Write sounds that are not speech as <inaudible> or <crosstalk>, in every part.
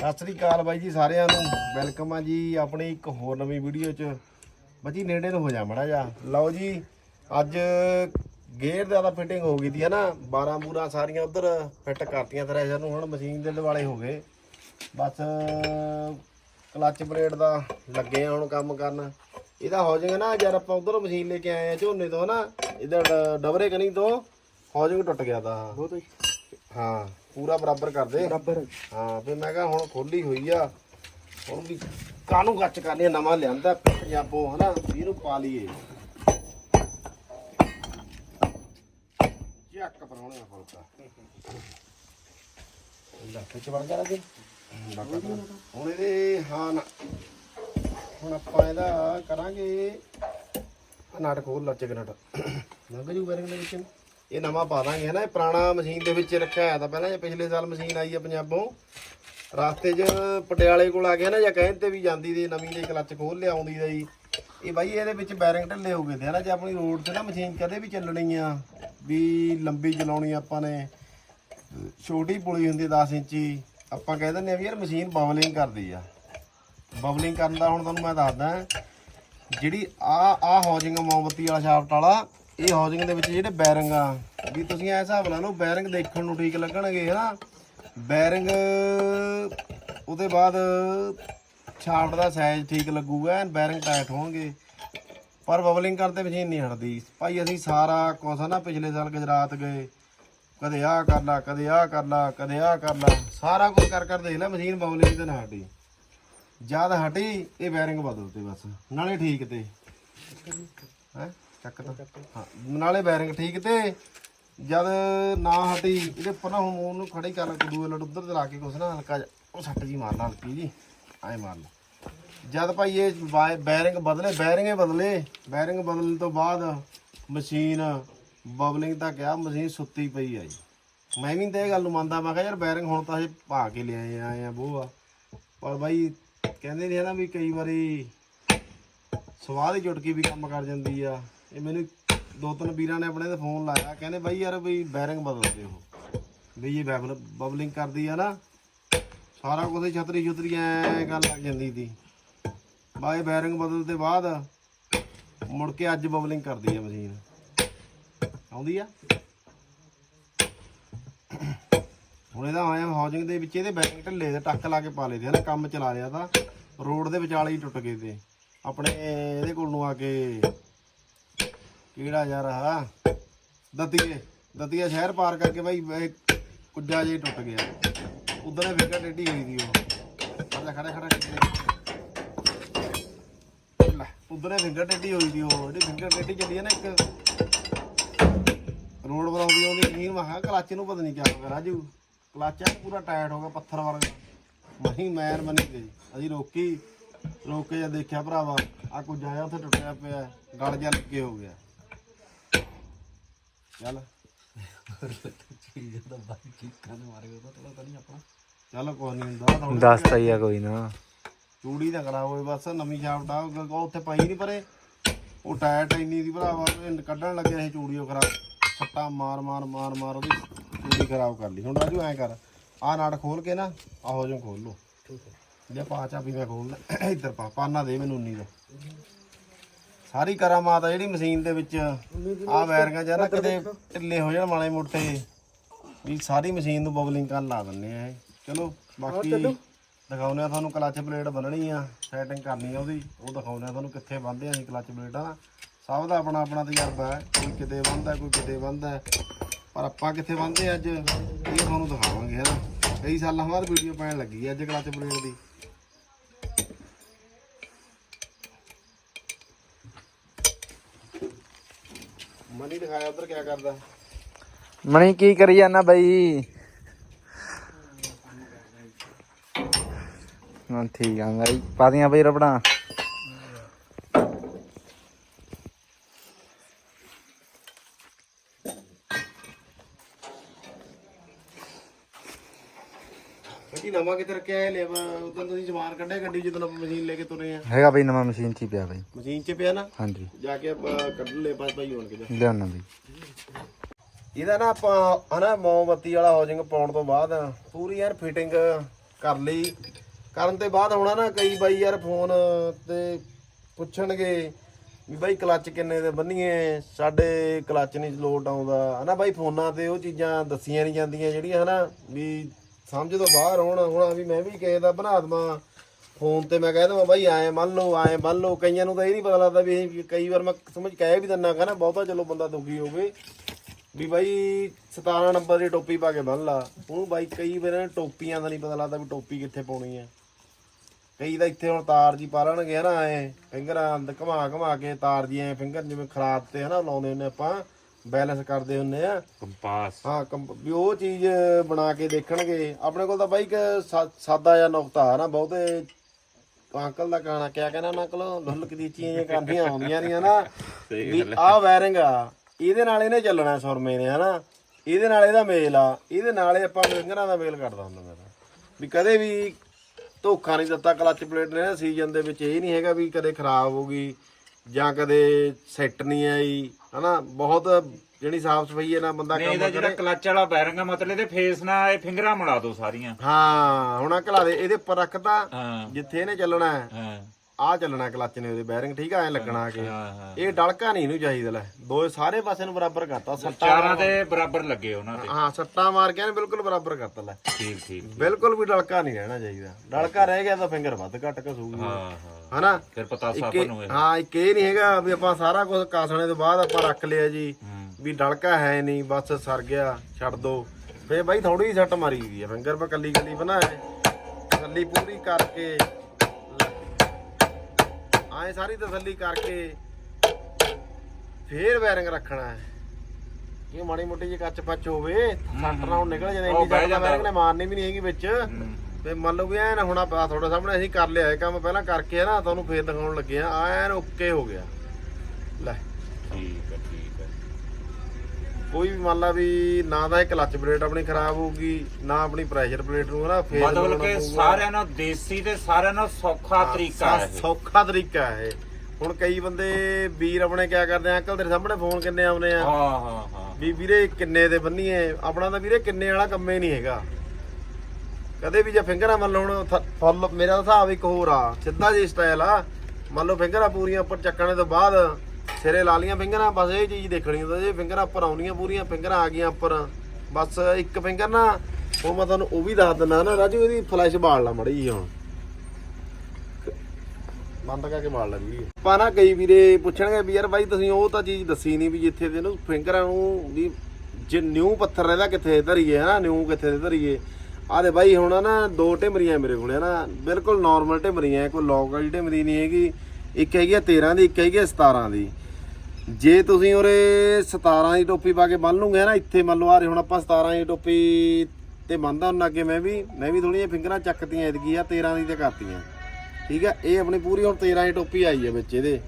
ਸਤਿ ਸ੍ਰੀ ਅਕਾਲ ਬਾਈ ਜੀ ਸਾਰਿਆਂ ਨੂੰ। ਵੈਲਕਮ ਆ ਜੀ ਆਪਣੀ ਇੱਕ ਹੋਰ ਨਵੀਂ ਵੀਡੀਓ 'ਚ। ਬੱਜੀ ਨੇੜੇ ਨੂੰ ਹੋ ਜਾ ਮੜਾ ਜਾ ਲਓ ਜੀ ਅੱਜ ਗੇਅਰ ਦਾ ਫਿਟਿੰਗ ਹੋ ਗਈ ਦੀ ਹੈ ਨਾ 12 ਬੂਰਾ ਸਾਰੀਆਂ ਉਧਰ ਫਿੱਟ ਕਰਤੀਆਂ ਥ੍ਰੈਸ਼ਰ ਨੂੰ ਹੁਣ ਮਸ਼ੀਨ ਦੇ ਦਿਵਾਲੇ ਹੋ ਗਏ। ਬਸ ਕਲੱਚ ਬ੍ਰੇਡ ਦਾ ਲੱਗੇ ਹੁਣ ਕੰਮ ਕਰਨ। ਇਹਦਾ ਹੋ ਜਾਏਗਾ ਨਾ ਯਾਰ ਆਪਾਂ ਉਧਰੋਂ ਮਸ਼ੀਨ ਲੈ ਕੇ ਆਏ ਆ ਝੋਨੇ ਤੋਂ ਨਾ ਡ- ਡਬਰੇ ਕਨੀ ਤੋਂ ਹੌਜਿੰਗ ਟੁੱਟ ਗਿਆ ਤਾਂ। ਬਹੁਤ ਹਾਂ। ਪੂਰਾ ਬਰਾਬਰ ਕਰ ਦੇ ਬਰਾਬਰ। ਹਾਂ ਫਿਰ ਮੈਂ ਕਿਹਾ ਹੁਣ ਖੋਲੀ ਹੋਈ ਆ। ਹੁਣ ਵੀ ਕਾਹਨੂੰ ਗੱਚ ਕਰਨੀ ਆ, ਨਵਾਂ ਲਿਆਂਦਾ ਪੰਜਾਬੋਂ ਹਨਾ? ਵੀ ਇਹਨੂੰ ਪਾ ਲਈਏ। ਚੱਕ ਪਰਾਉਣੇ ਆ ਫੁਲਕਾ। ਲੈ ਵਿੱਚ ਵੜ ਗਿਆ ਲੱਗੇ ਹੁਣ ਇਹਦੇ ਹਾਂ ਨਾ। ਹੁਣ ਆਪਾਂ ਇਹਦਾ ਕਰਾਂਗੇ। ਆਹ ਨਟ ਖੋਲ ਲਾ ਚਿਕ ਨਟ ਲੰਘ ਜੂ ਬੈਰਿੰਗ ਦੇ ਵਿੱਚ। ਇਹ ਨਵਾਂ ਪਾ ਦਾਂਗੇ ਨਾ? ਇਹ ਪੁਰਾਣਾ ਮਸ਼ੀਨ ਦੇ ਵਿੱਚ ਰੱਖਿਆ ਹੋਇਆ ਤਾਂ ਪਹਿਲਾਂ ਜੇ ਪਿਛਲੇ ਸਾਲ ਮਸ਼ੀਨ ਆਈ ਆ ਪੰਜਾਬੋਂ। ਰਾਸਤੇ 'ਚ ਪਟਿਆਲੇ ਕੋਲ ਆ ਗਿਆ ਨਾ, ਜਾਂ ਕਹਿਣ ਤੇ ਵੀ ਜਾਂਦੀ ਦੀ ਨਵੀਂ ਦੇ ਕਲੱਚ ਖੋਲ ਲਿਆਉਂਦੀ ਦਾ ਜੀ। ਇਹ ਬਾਈ, ਇਹਦੇ ਵਿੱਚ ਬੈਰਿੰਗ ਢੱਲੇ ਹੋ ਗਏ ਤੇ ਨਾ? ਜੇ ਆਪਣੀ ਰੋਡ ਤੇ ਨਾ ਮਸ਼ੀਨ ਕਦੇ ਵੀ ਚੱਲਣੀ ਆ, ਵੀ ਲੰਬੀ ਚਲਾਉਣੀ ਆਪਾਂ ਨੇ, ਛੋਟੀ ਪੁਲੀ ਹੁੰਦੀ 10 ਇੰਚੀ, ਆਪਾਂ ਕਹਿ ਦਿੰਦੇ ਆ ਵੀ ਯਾਰ ਮਸ਼ੀਨ ਬਬਲਿੰਗ ਕਰਦੀ ਆ। ਬਬਲਿੰਗ ਕਰਨ ਦਾ ਹੁਣ ਤੁਹਾਨੂੰ ਮੈਂ ਦੱਸਦਾ, ਜਿਹੜੀ ਆ ਆ ਹਾਊਸਿੰਗ ਮੋਮਬੱਤੀ ਵਾਲਾ ਸ਼ਾਫਟ ਵਾਲਾ ਇਹ ਹਾਊਸਿੰਗ ਦੇ ਵਿੱਚ ਜਿਹੜੇ ਬੈਰਿੰਗ ਆ, ਵੀ ਤੁਸੀਂ ਐ ਹਿਸਾਬ ਲਾ ਲਓ, ਬੈਰਿੰਗ ਦੇਖਣ ਨੂੰ ਠੀਕ ਲੱਗਣਗੇ ਹਨਾ। ਬੈਰਿੰਗ ਉਹਦੇ ਬਾਅਦ ਸ਼ਾਫਟ ਦਾ ਸਾਈਜ਼ ਠੀਕ ਲੱਗੂਗਾ, ਐਨ ਬੈਰਿੰਗ ਟਾਈਟ ਹੋਣਗੇ। ਪਰ ਬਬਲਿੰਗ ਕਰਦੇ ਮਸ਼ੀਨ ਨਹੀਂ ਹਟਦੀ। ਭਾਈ ਅਸੀਂ ਸਾਰਾ ਕੁਛ ਨਾ ਪਿਛਲੇ ਸਾਲ ਗੁਜਰਾਤ ਗਏ। ਕਦੇ ਆਹ ਕਰ ਲਾ, ਕਦੇ ਆਹ ਕਰ ਲਾ, ਕਦੇ ਆਹ ਕਰ ਲਾ। ਸਾਰਾ ਕੁਝ ਕਰ ਕਰ ਦੇਖ ਲੈ ਮਸ਼ੀਨ ਬਬਲਿੰਗ ਤੇ ਨਾ ਹਟੀ। ਜਦ ਹਟੀ, ਇਹ ਬੈਰਿੰਗ ਬਦਲਤੇ ਬਸ। ਨਾਲੇ ਠੀਕ ਤੇ। ਹੈ? ਚੱਕ ਤਾ। ਹਾਂ, ਨਾਲੇ ਬੈਰਿੰਗ ਠੀਕ ਤੇ, ਜਦ ਨਾ ਹਟੀ, ਇਹਦੇ ਉੱਪਰ ਨਾ ਹੁਣ ਉਹਨੂੰ ਖੜੀ ਕਰ ਕੇ ਦੂਏ ਲੜ ਉਧਰ ਤੇ ਲਾ ਕੇ ਕੁਛ ਨਾ ਹਲਕਾ ਜਿਹਾ, ਉਹ ਸੱਟ ਜੀ ਮਾਰਨਾ ਹਲਕੀ ਜੀ, ਐ ਮਾਰ ਲਾ। ਜਦ ਭਾਈ ਇਹ ਬਾ- ਬੈਰਿੰਗ ਬਦਲੇ, ਬੈਰਿੰਗੇ ਬਦਲੇ। ਬੈਰਿੰਗ ਬਦਲਣ ਤੋਂ ਬਾਅਦ ਮਸ਼ੀਨ, ਬਬਲਿੰਗ ਤਾਂ ਕਿਹਾ, ਮਸ਼ੀਨ ਸੁੱਤੀ ਪਈ ਆ ਜੀ। ਮੈਂ ਵੀ ਤਾਂ ਇਹ ਗੱਲ ਨੂੰ ਮੰਨਦਾ, ਮੈਂ ਕਿਹਾ ਯਾਰ ਬੈਰਿੰਗ ਹੁਣ ਤਾਂ ਅਸੀਂ ਪਾ ਕੇ ਲਿਆਏ ਆਏ ਆ ਬੋਆ ਪਰ ਬਾਈ ਕਹਿੰਦੇ ਨੇ ਨਾ ਵੀ ਕਈ ਵਾਰੀ ਸਵਾਦ ਹੀ ਚੁਟਕੀ ਵੀ ਕੰਮ ਕਰ ਜਾਂਦੀ ਆ। ਇਹ ਮੈਨੂੰ ਦੋ ਤਿੰਨ ਵੀਰਾਂ ਨੇ ਆਪਣੇ ਤੇ ਫੋਨ ਲਾਇਆ, ਕਹਿੰਦੇ ਬਾਈ ਯਾਰ ਵੀ ਬੈਰਿੰਗ ਬਦਲ ਦਿਓ। ਵੀ ਇਹ ਬਬਲਿੰਗ ਕਰਦੀ ਆ ਨਾ, ਸਾਰਾ ਕੁਝ ਹੀ ਛਤਰੀ ਛੁਤਰੀ ਐ ਗੱਲ ਲੱਗ ਜਾਂਦੀ ਸੀ ਬਾਈ ਬੈਰਿੰਗ ਬਦਲ ਤੇ ਬਾਅਦ ਮੁੜ ਕੇ ਅੱਜ ਬਬਲਿੰਗ ਕਰਦੀ ਆ ਮਸ਼ੀਨ। ਆਉਂਦੀ ਆ? ਹੁਣ ਇਹਦਾ ਆਇਆ ਹਾਊਸਿੰਗ ਦੇ ਵਿੱਚ ਇਹਦੇ ਬੈਰਿੰਗ ਢਿੱਲੇ ਦੇ ਟੱਕ ਲਾ ਕੇ ਪਾ ਲਏ ਤੇ ਨਾ, ਕੰਮ ਚਲਾ ਲਿਆ ਤਾਂ। ਰੋਡ ਦੇ ਵਿਚਾਲੇ ਹੀ ਟੁੱਟ ਗਏ ਤੇ। ਆਪਣੇ ਇਹਦੇ ਕੋਲ ਨੂੰ ਆ ਕੇ ਕਿਹੜਾ ਯਾਰ ਆ ਦਤੀਏ, ਦਤੀਆ ਸ਼ਹਿਰ ਪਾਰ ਕਰਕੇ ਬਾਈ, ਇਹ ਕੁੱਜਾ ਜਿਹਾ ਟੁੱਟ ਗਿਆ। ਉਧਰ ਇਹ ਫਿਕਰ ਟੇਢੀ ਹੋਈ ਦੀ ਉਹ। ਖੜਾ ਖੜਾ ਖੜਾ ਲੈ ਉਧਰ ਇਹ ਫਿੰਗਰ ਟੇਢੀ ਹੋਈ ਦੀ ਉਹ, ਜਿਹੜੀ ਫਿੰਗਰ ਟੇਢੀ ਚੱਲੀ ਆ ਨਾ ਇੱਕ। ਰੋਡ ਬਣਾਉਂਦੀ ਉਹਦੀ ਮਸ਼ੀਨ ਮਹਾ ਕਲੱਚ ਨੂੰ ਪਤਾ ਨਹੀਂ ਕਿਆ ਹੋ ਗਿਆ ਰਾਜੂ। ਕਲੱਚ ਐਨ ਪੂਰਾ ਟਾਇਟ ਹੋ ਗਿਆ ਪੱਥਰ ਵਰਗਾ। ਮਹੀ ਮੈਨ ਬਣੀ ਗਈ ਅਸੀਂ ਰੋਕੀ, ਰੋਕ ਕੇ ਜਦ ਦੇਖਿਆ ਭਰਾਵਾ ਆ ਕੁਝ ਆਇਆ ਉੱਥੇ ਟੁੱਟਿਆ ਪਿਆ, ਗਲ ਜਿਹਾ ਲੱਗੇ ਹੋ ਗਿਆ। ਚੱਲ। ਚੀਜ਼ ਦਾ ਬਾਈ ਚੀਕਾਂ ਨੇ ਮਾਰੇ ਉਹਦਾ ਥੋੜਾ ਤਾਂ ਨਹੀਂ ਆਪਣਾ ਚੱਲ ਕੋਈ ਨਹੀਂ ਹੁੰਦਾ ਥੋੜ੍ਹਾ ਦੱਸਤਾ ਹੀ ਆ ਕੋਈ ਨਾ। ਚੂੜੀ ਦਾ ਖਰਾਬ ਹੋਏ ਬਸ ਨਵੀਂ ਸ਼ਾਫਟ ਆ ਉਹ ਉਹ ਉੱਥੇ ਪਾਈ ਨਹੀਂ ਪਰੇ। ਉਹ ਟਾਇਟ ਇੰਨੀ ਦੀ ਭਰਾਵਾ ਇਹ ਕੱਢਣ ਲੱਗਿਆ ਸੀ ਚੂੜੀ ਉਹ ਖਰਾਬ। ਸੱਟਾ ਮਾਰ ਮਾਰ ਮਾਰ ਮਾਰ ਉਹਦੀ ਚੂੜੀ ਖਰਾਬ ਕਰ ਲਈ। ਹੁਣ ਰਾਜੂ ਐਂ ਕਰ ਆਹ ਨਾਟ ਖੋਲ ਕੇ ਨਾ ਆਹੋ ਜਿਹਾ ਖੋਲ ਲੋ ਠੀਕ ਹੈ। ਜੇ ਪਾ ਚਾਬੀ ਮੈਂ ਖੋਲਦਾ ਇੱਧਰ ਪਾ ਪਾਨਾ ਦੇ ਮੈਨੂੰ ਉਨੀ ਦਾ। ਸਾਰੀ ਕਰਾਮਾਤ ਆ ਜਿਹੜੀ ਮਸ਼ੀਨ ਦੇ ਵਿੱਚ ਆ ਵੈਰੀਆਂ ਜਾਂ ਨਾ ਕਿਤੇ ਢਿੱਲੇ ਹੋ ਜਾਣ ਮਾੜੇ ਮੋਟੇ ਵੀ ਸਾਰੀ ਮਸ਼ੀਨ ਨੂੰ ਬਬਲਿੰਗ ਕਰਨ ਲਾ ਦਿੰਨੇ ਆ ਇਹ। ਚਲੋ ਬਾਕੀ ਦਿਖਾਉਨੇ ਆ ਤੁਹਾਨੂੰ ਕਲੱਚ ਪਲੇਟ ਬੰਨਣੀ ਆ ਸੈਟਿੰਗ ਕਰਨੀ ਆ ਉਹਦੀ। ਉਹ ਦਿਖਾਉਨੇ ਆ ਤੁਹਾਨੂੰ ਕਿੱਥੇ ਬੰਨਦੇ ਆ ਅਸੀਂ ਕਲੱਚ ਪਲੇਟਾਂ ਸਭ ਦਾ ਆਪਣਾ ਆਪਣਾ ਤਜਰਬਾ ਹੈ ਕੋਈ ਕਿਤੇ ਬੰਨਦਾ ਕੋਈ ਕਿਤੇ ਬੰਨਦਾ ਪਰ ਆਪਾਂ ਕਿੱਥੇ ਬੰਨਦੇ ਅੱਜ ਇਹ ਤੁਹਾਨੂੰ ਦਿਖਾਵਾਂਗੇ ਹੈ ਨਾ। ਕਈ ਸਾਲਾਂ ਬਾਅਦ ਵੀਡੀਓ ਪੈਣ ਲੱਗੀ ਆ ਅੱਜ ਕਲੱਚ ਪਲੇਟ ਦੀ। ਮਨੀ ਦਿਖਾਇਆ ਉਧਰ ਕੀ ਕਰਦਾ? ਮਣੀ ਕੀ ਕਰੀ ਜਾਂਦਾ ਬਈ? ਹਾਂ, ਠੀਕ ਆ ਬਈ ਪਾਦੀਆਂ ਬਈ ਰਬੜਾਂ। ਗੱਡੀ ਨਵਾਂ ਕਿਤੇ ਰੱਖਿਆ ਹੈ ਲੈ ਉਦੋਂ ਤੁਸੀਂ ਜਮਾਨ ਕੱਢਿਆ ਗੱਡੀ ਜਦੋਂ ਆਪਾਂ ਮਸ਼ੀਨ ਲੈ ਕੇ ਤੁਰੇ ਆ। ਹੈਗਾ ਬਈ ਨਵਾਂ ਮਸ਼ੀਨ 'ਚ ਹੀ ਪਿਆ ਬਈ। ਮਸ਼ੀਨ 'ਚ ਪਿਆ ਨਾ? ਹਾਂਜੀ। ਜਾ ਕੇ ਆਪਾਂ ਕੱਢ ਲੈ ਪਾਸ ਭਾਈ ਹੋਣ ਕੇ ਜਾ ਲਿਆਉਣਾ ਬਈ। ਇਹਦਾ ਨਾ ਆਪਾਂ ਹਨਾ ਮੋਮਬੱਤੀ ਵਾਲਾ ਹਾਊਸਿੰਗ ਪਾਉਣ ਤੋਂ ਬਾਅਦ ਪੂਰੀ ਯਾਰ ਫਿਟਿੰਗ ਕਰ ਲਈ। ਕਰਨ ਤੇ ਬਾਅਦ ਹੋਣਾ ਨਾ ਕਈ ਬਾਈ ਯਾਰ ਫੋਨ ਤੇ ਪੁੱਛਣਗੇ ਵੀ ਬਾਈ ਕਲੱਚ ਕਿੰਨੇ ਦੇ ਬੰਨੀਏ? ਸਾਡੇ ਕਲੱਚ ਨਹੀਂ ਲੋਡ ਆਉਂਦਾ। ਹਨਾ ਬਾਈ ਫੋਨਾਂ ਤੇ ਉਹ ਚੀਜ਼ਾਂ ਦੱਸੀਆਂ ਨਹੀਂ ਜਾਂਦੀਆਂ ਜਿਹੜੀਆਂ ਹਨਾ ਵੀ ਸਮਝ ਤੋਂ ਬਾਹਰ ਹੋਣ, ਹੁਣ ਵੀ ਮੈਂ ਵੀ ਕਿਸੇ ਦਾ ਬਣਾ ਦਵਾਂ। ਫੋਨ ਤੇ ਮੈਂ ਕਹਿ ਦਵਾਂ, ਬਾਈ ਐਂ ਮੰਨ ਲਓ ਐਂ ਮੰਨ ਲਓ। ਕਈਆਂ ਨੂੰ ਤਾਂ ਇਹ ਨਹੀਂ ਪਤਾ ਲੱਗਦਾ ਵੀ ਇਹ ਕਈ ਵਾਰ ਮੈਂ ਸਮਝ ਕਹਿ ਵੀ ਦਿੰਨਾ ਕਹਿੰਦਾ ਬਹੁਤਾ ਚਲੋ ਬੰਦਾ ਦੁਖੀ ਹੋਵੇ। ਵੀ ਬਾਈ 17 ਨੰਬਰ ਦੀ ਟੋਪੀ ਪਾ ਕੇ ਬੰਨ ਲਾ। ਉਹਨੂੰ ਬਾਈ ਕਈ ਵਾਰ ਟੋਪੀਆਂ ਦਾ ਨਹੀਂ ਪਤਾ ਲੱਗਦਾ ਵੀ ਟੋਪੀ ਕਿੱਥੇ ਪਾਉਣੀ ਹੈ ਕਈ ਤਾਂ ਇੱਥੇ ਹੁਣ ਤਾਰ ਜੀ ਪਾ ਲੈਣਗੇ ਨਾ ਐ, ਫਿੰਗਰਾਂ ਅੰਦ ਘੁਮਾ ਘਮਾ ਕੇ ਤਾਰ ਜੀ ਐ, ਫਿੰਗਰ ਜਿਵੇਂ ਖਰਾਬ ਤੇ ਹਨਾ ਲਾਉਂਦੇ ਹੁੰਨੇ ਆਪਾਂ। ਬੈਲੈਂਸ ਕਰਦੇ ਹੁੰਨੇ ਆ। ਕੰਪਾਸ। ਹਾਂ ਕੰਪ- ਵੀ ਉਹ ਚੀਜ਼ ਬਣਾ ਕੇ ਦੇਖਣਗੇ। ਆਪਣੇ ਕੋਲ ਤਾਂ ਬਾਈ ਇੱਕ ਸਾ- ਸਾਦਾ ਜਿਹਾ ਨੁਕਤਾ ਨਾ ਬਹੁਤੇ ਅੰਕਲ ਦਾ ਗਾਣਾ ਕਿਆ ਕਹਿੰਦਾ ਨਾ ਅੰਕਲ ਲੁੱਲ ਕਦੀਚੀਆਂ ਜਿਹੀਆਂ ਕਰਦੀਆਂ ਆਉਂਦੀਆਂ ਨਹੀਂ ਹਨਾ ਵੀ ਆਹ ਵਾਇਰਿੰਗ ਆ ਇਹਦੇ ਨਾਲ ਇਹਨੇ ਚੱਲਣਾ ਸੁਰਮੇ ਨੇ ਹਨਾ। ਇਹਦੇ ਨਾਲ ਇਹਦਾ ਮੇਲ ਆ ਇਹਦੇ ਨਾਲ ਹੀ ਆਪਾਂ ਫਿੰਗਰਾਂ ਦਾ ਮੇਲ ਕੱਢਦਾ ਹੁੰਦਾ ਮੈਂ ਤਾਂ। ਵੀ ਕਦੇ ਵੀ ਧੋਖਾ ਨਹੀਂ ਦਿੱਤਾ ਕਲੱਚ ਪਲੇਟ ਨੇ ਸੀਜ਼ਨ ਦੇ ਵਿੱਚ ਇਹ ਨਹੀਂ ਹੈਗਾ ਵੀ ਕਦੇ ਖਰਾਬ ਹੋ ਗਈ। ਜਾਂ ਕਦੇ ਸੈੱਟ ਨਹੀਂ ਆਈ ਹਨਾ? ਬਹੁਤ ਜਿਹੜੀ ਸਾਫ਼ ਸਫ਼ਾਈ ਹੈ ਨਾ ਬੰਦਾ ਨਹੀਂ ਕੰਮ ਇਹਦਾ ਜਿਹੜਾ ਕਲੱਚ ਵਾਲਾ ਬੈਰਿੰਗ ਆ ਮਤਲਬ ਇਹਦੇ ਫੇਸ ਨਾਲ ਇਹ ਫਿੰਗਰਾਂ ਮਿਲਾ ਦੋ ਸਾਰੀਆਂ। ਹਾਂ ਹੁਣ ਆਹ ਘਲਾ ਦੇ ਇਹਦੇ ਉੱਪਰ ਰੱਖਤਾ ਹਾਂ। ਜਿੱਥੇ ਇਹਨੇ ਚੱਲਣਾ ਹੈ। ਹਾਂ। ਆਹ ਚੱਲਣਾ ਕਲੱਚ ਨੇ ਉਹਦੇ ਬੈਰਿੰਗ ਠੀਕ ਆ? ਐ ਲੱਗਣਾ ਕਿ ਇਹ ਡਲਕਾ ਨਹੀਂ ਇਹਨੂੰ ਚਾਹੀਦਾ ਲੈ। ਦੋ ਸਾਰੇ ਪਾਸੇ ਨੂੰ ਬਰਾਬਰ ਕਰਤਾ ਸੱਟਾ ਚਾਰਾਂ ਦੇ ਬਰਾਬਰ ਲੱਗੇ ਉਹਨਾਂ ਤੇ ਹਾਂ ਸੱਟਾ ਮਾਰ ਕੇ ਇਹਨੇ ਬਿਲਕੁਲ ਬਰਾਬਰ ਕਰਤਾ ਲੈ। ਠੀਕ ਠੀਕ ਬਿਲਕੁਲ ਵੀ ਡਲਕਾ ਨਹੀਂ ਰਹਿਣਾ ਚਾਹੀਦਾ। ਡਲਕਾ ਰਹਿ ਗਿਆ ਤਾਂ ਫਿੰਗਰ ਵੱਧ ਘੱਟ ਕਸੂਗੀ। ਹਾਂ ਹਾਂ। ਹਨਾ? ਫਿਰ ਪਤਾ ਇੱਕ ਨੂੰ ਇਹ। ਹਾਂ ਇੱਕ ਇਹ ਨਹੀਂ ਹੈਗਾ ਵੀ ਆਪਾਂ ਸਾਰਾ ਕੁਝ ਕਾਸਣੇ ਤੋਂ ਬਾਅਦ ਆਪਾਂ ਰੱਖ ਲਿਆ ਜੀ। ਵੀ ਡਲਕਾ ਹੈ ਨਹੀਂ ਬਸ ਸਰ ਗਿਆ ਛੱਡ ਦੋ। ਫੇ ਬਾਈ ਥੋੜੀ ਜਿਹੀ ਸੱਟ ਮਾਰੀ ਗਈ ਹੈ ਫਿੰਗਰ ਪਰ ਕੱਲੀ ਕੱਲੀ ਬਣਾਏ ਕੱਲੀ ਪੂਰੀ ਕਰਕੇ ਆਏ ਸਾਰੀ ਤਸੱਲੀ ਕਰਕੇ ਫੇਰ ਬੈਰਿੰਗ ਰੱਖਣਾ ਹੈ। ਇਹ ਮਾੜੀ ਮੋਟੀ ਜਿਹੀ ਕੱਚ ਪੱਚ ਹੋਵੇ ਸੱਟ ਨਾਲ ਨਿਕਲ ਜਾਂਦੇ ਇੰਨੀ ਜ਼ਿਆਦਾ। ਬੈਰਿੰਗ ਨੇ ਮਾਰਨੀ ਵੀ ਨਹੀਂ ਹੈਗੀ ਵਿੱਚ। ਤੇ ਮੰਨ ਲਓ ਵੀ ਐਨ ਹੁਣ ਆਪਾਂ ਤੁਹਾਡੇ ਸਾਹਮਣੇ ਅਸੀਂ ਕਰ ਲਿਆ ਇਹ ਕੰਮ ਪਹਿਲਾਂ ਕਰਕੇ ਨਾ ਤੁਹਾਨੂੰ ਫੇਰ ਦਿਖਾਉਣ ਲੱਗੇ ਆ ਐਨ ਓਕੇ ਹੋ ਗਿਆ। ਲੈ। ਠੀਕ। ਕੋਈ ਵੀ ਮੰਨ ਲਾ ਵੀ ਨਾ ਤਾਂ ਇਹ ਕਲੱਚ ਪਲੇਟ ਆਪਣੀ ਖਰਾਬ ਹੋਊਗੀ ਨਾ ਆਪਣੀ ਪ੍ਰੈਸ਼ਰ ਪਲੇਟ ਨੂੰ ਨਾ ਫੇਰ ਮਤਲਬ ਕਿ। ਸਾਰਿਆਂ ਨਾਲ ਦੇਸੀ ਤੇ ਸਾਰਿਆਂ ਨਾਲ ਸੌਖਾ ਤਰੀਕਾ ਹੈ ਇਹ। ਸੌਖਾ ਤਰੀਕਾ ਹੈ ਇਹ। ਹੁਣ ਕਈ ਬੰਦੇ ਵੀਰ ਆਪਣੇ ਕਿਆ ਕਰਦੇ ਆ ਅੰਕਲ ਤੇਰੇ ਸਾਹਮਣੇ ਫੋਨ ਕਿੰਨੇ ਆਉਂਦੇ ਆ? ਹਾਂ ਹਾਂ ਹਾਂ ਵੀ ਵੀਰੇ ਕਿੰਨੇ ਦੇ ਬੰਨੀਏ? ਆਪਣਾ ਤਾਂ ਵੀਰੇ ਕਿੰਨੇ ਵਾਲਾ ਕੰਮੇ ਨਹੀਂ ਹੈਗਾ। ਕਦੇ ਵੀ ਜੇ ਫਿੰਗਰਾਂ ਮੰਨ ਲਓ ਹੁਣ ਥ- ਫੁੱਲ ਮੇਰਾ ਹਿਸਾਬ ਇੱਕ ਹੋਰ ਆ ਸਿੱਧਾ ਜੀ ਸਟਾਈਲ ਆ। ਮੰਨ ਲਓ ਫਿੰਗਰਾਂ ਪੂਰੀਆਂ ਉੱਪਰ ਚੱਕਣੇ ਤੋਂ ਬਾਅਦ ਸਿਰੇ ਲਾ ਲੀਆਂ ਫਿੰਗਰਾਂ, ਬਸ ਇਹ ਚੀਜ਼ ਦੇਖਣੀ ਹੁੰਦਾ ਜੇ ਫਿੰਗਰਾਂ ਉੱਪਰ ਆਉਣੀਆਂ ਪੂਰੀਆਂ, ਫਿੰਗਰਾਂ ਆ ਗਈਆਂ ਉੱਪਰ, ਬਸ ਇੱਕ ਫਿੰਗਰ ਨਾ ਉਹ ਮੈਂ ਤੁਹਾਨੂੰ ਉਹ ਵੀ ਦੱਸ ਦਿੰਦਾ ਨਾ, ਰਾਜੂ, ਇਹਦੀ ਫਲੈਸ਼ ਬਾਲ ਲਾ ਮੜੀ ਜੀ ਹੁਣ। ਬੰਦ ਕਰਕੇ ਬਾਲ ਲਾ ਵੀ ਆਪਾਂ ਨਾ ਕਈ ਵੀਰੇ ਪੁੱਛਣਗੇ ਵੀ ਯਾਰ ਬਾਈ, ਤੁਸੀਂ ਉਹ ਤਾਂ ਚੀਜ਼ ਦੱਸੀ ਨਹੀਂ ਵੀ ਜਿੱਥੇ ਦੇ ਨੂੰ ਫਿੰਗਰਾਂ ਨੂੰ ਵੀ ਜੇ ਨਿਊ ਪੱਥਰ ਰਹਿਦਾ ਕਿੱਥੇ ਧਰੀਏ ਹਨਾ ਨਿਊ ਕਿੱਥੇ ਧਰੀਏ। ਆਹ ਦੇ ਬਾਈ, ਹੁਣ ਨਾ ਦੋ ਟਿਮਰੀਆਂ ਮੇਰੇ ਕੋਲੇ ਨਾ ਬਿਲਕੁਲ ਨਾਰਮਲ ਟਿਮਰੀਆਂ ਕੋਈ ਲੌਕ ਵਾਲੀ ਢਿਮਰੀ ਨਹੀਂ ਹੈਗੀ। ਇੱਕ ਹੈਗੀ ਆ 13 ਦੀ, ਇੱਕ ਹੈਗੀ ਆ 17 ਦੀ। ਜੇ ਤੁਸੀਂ ਉਰੇ 17 ਦੀ ਟੋਪੀ ਪਾ ਕੇ ਬੰਨ ਲੂਗੇ ਨਾ, ਇੱਥੇ ਮੰਨ ਲਓ ਆ ਰਹੇ, ਹੁਣ ਆਪਾਂ 17 ਦੀ ਟੋਪੀ ਤੇ ਬੰਨਦਾ ਹੁੰਦਾ ਅੱਗੇ ਮੈਂ ਵੀ ਮੈਂ ਵੀ ਥੋੜੀਆਂ ਫਿੰਗਰਾਂ ਚੱਕਤੀਆਂ ਇਦਗੀ ਆ 13 ਦੀ ਤੇ ਕਰਤੀਆਂ। ਠੀਕ ਆ? ਇਹ ਆਪਣੀ ਪੂਰੀ ਹੁਣ 13 ਦੀ ਟੋਪੀ ਆਈ ਹੈ ਵਿੱਚ ਇਹਦੇ।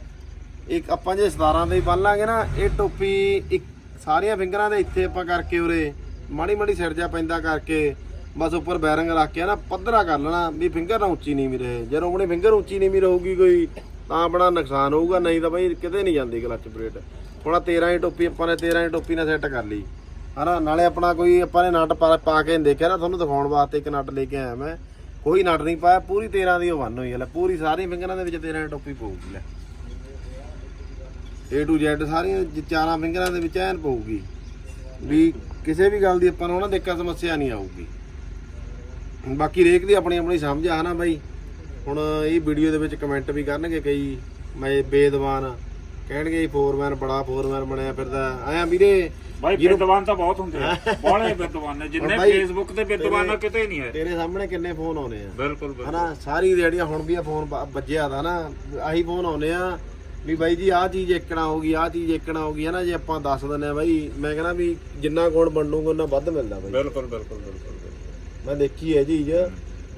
ਇੱਕ ਆਪਾਂ ਜੇ 17 ਦੇ ਬੰਨ ਲਾਂਗੇ ਨਾ, ਇਹ ਟੋਪੀ ਇੱਕ ਸਾਰੀਆਂ ਫਿੰਗਰਾਂ ਦੇ ਇੱਥੇ ਆਪਾਂ ਕਰਕੇ ਉਰੇ, ਮਾੜੀ ਮਾੜੀ ਸਿਰ ਜਾ ਪੈਂਦਾ ਕਰਕੇ, ਬਸ ਉੱਪਰ ਬੈਰਿੰਗ ਰੱਖ ਕੇ ਨਾ, ਪੱਧਰਾ ਕਰ ਲੈਣਾ, ਵੀ ਫਿੰਗਰ ਨਾ ਉੱਚੀ ਨਹੀਂ ਵੀ ਰਹੇ। ਜਦੋਂ ਆਪਣੀ ਫਿੰਗਰ ਉੱਚੀ ਨਹੀਂ ਵੀ ਰਹੂਗੀ ਕੋਈ ਤਾਂ ਆਪਣਾ ਨੁਕਸਾਨ ਹੋਊਗਾ, ਨਹੀਂ ਤਾਂ ਬਈ ਕਿਤੇ ਨਹੀਂ ਜਾਂਦੀ ਕਲਚ ਪਲੇਟ ਹੁਣ ਆਹ 13 ਦੀ ਟੋਪੀ, ਆਪਾਂ ਨੇ 13 ਦੀ ਟੋਪੀ ਨਾਲ ਸੈੱਟ ਕਰ ਲਈ। ਹਨਾ, ਨਾਲੇ ਆਪਣਾ ਕੋਈ, ਆਪਾਂ ਨੇ ਨਟ ਪਾ ਪਾ ਕੇ ਦੇਖਿਆ ਨਾ, ਤੁਹਾਨੂੰ ਦਿਖਾਉਣ ਵਾਸਤੇ ਇੱਕ ਨਟ ਲੈ ਕੇ ਆਇਆ ਮੈਂ। ਕੋਈ ਨਟ ਨਹੀਂ ਪਾਇਆ, ਪੂਰੀ 13 ਦੀ ਉਹ ਵੰਨ ਹੋਈ ਹੈ, ਲੈ, ਪੂਰੀ ਸਾਰੀ ਫਿੰਗਰਾਂ ਦੇ ਵਿੱਚ 13 ਦੀ ਟੋਪੀ ਪਊਗੀ, ਲੈ। A to Z ਸਾਰੀਆਂ ਚਾਰਾਂ ਫਿੰਗਰਾਂ ਦੇ ਵਿੱਚ ਐਨ ਪਊਗੀ। ਵੀ ਕਿਸੇ ਵੀ ਗੱਲ ਦੀ ਆਪਾਂ ਨੂੰ ਨਾ ਦਿੱਕਤ ਸਮੱਸਿਆ ਨਹੀਂ ਆਊਗੀ। ਬਾਕੀ ਰੇਕ ਦੀ ਆਪਣੀ ਆਪਣੀ ਸਮਝ ਆ, ਹਨਾ ਬਾਈ। ਹੁਣ ਇਹ ਵੀਡੀਓ ਦੇ ਵਿੱਚ ਕਮੈਂਟ ਵੀ ਕਰਨਗੇ ਕਈ ਮੈਂ ਬੇਦਵਾਨ ਕਹਿਣਗੇ ਫੋਰਮੈਨ ਬੜਾ ਫੋਰਮੈਨ ਬਣਿਆ ਫਿਰਦਾ। ਆਇਆ ਵੀਰੇ ਭਾਈ ਵਿਦਵਾਨ ਤਾਂ ਬਹੁਤ ਹੁੰਦੇ ਆ। <laughs> ਬਾਹਲੇ ਵਿਦਵਾਨ ਨੇ। ਜਿੰਨੇ ਫੇਸਬੁੱਕ ਤੇ ਵਿਦਵਾਨ ਆ ਕਿਤੇ ਨਹੀਂ ਹੈ ਤੇਰੇ ਸਾਹਮਣੇ ਕਿੰਨੇ ਫੋਨ ਆਉਨੇ ਆ। ਬਿਲਕੁਲ ਹਨਾ ਸਾਰੀ ਦਿਹਾੜੀਆਂ ਹੁਣ ਵੀ ਆ ਫੋਨ ਵੱਜਿਆ ਦਾ ਨਾ ਆਹੀ ਫੋਨ ਆਉਨੇ ਆ ਵੀ ਬਾਈ ਜੀ ਆਹ ਚੀਜ਼ ਏਕਣਾ ਹੋ ਗਈ ਆਹ ਚੀਜ਼ ਏਕਣਾ ਹੋ ਗਈ ਹੈ ਨਾ ਜੇ ਆਪਾਂ ਦੱਸ ਦਿੰਨੇ ਆ ਬਾਈ ਮੈਂ ਕਹਿੰਦਾ ਵੀ ਜਿੰਨਾ ਗੁਣ ਬਣੂਗਾ ਉਹਨਾਂ ਵੱਧ ਮਿਲਦਾ ਬਾਈ। ਬਿਲਕੁਲ ਬਿਲਕੁਲ ਬਿਲਕੁਲ ਮੈਂ ਦੇਖੀ ਹੈ ਚੀਜ਼।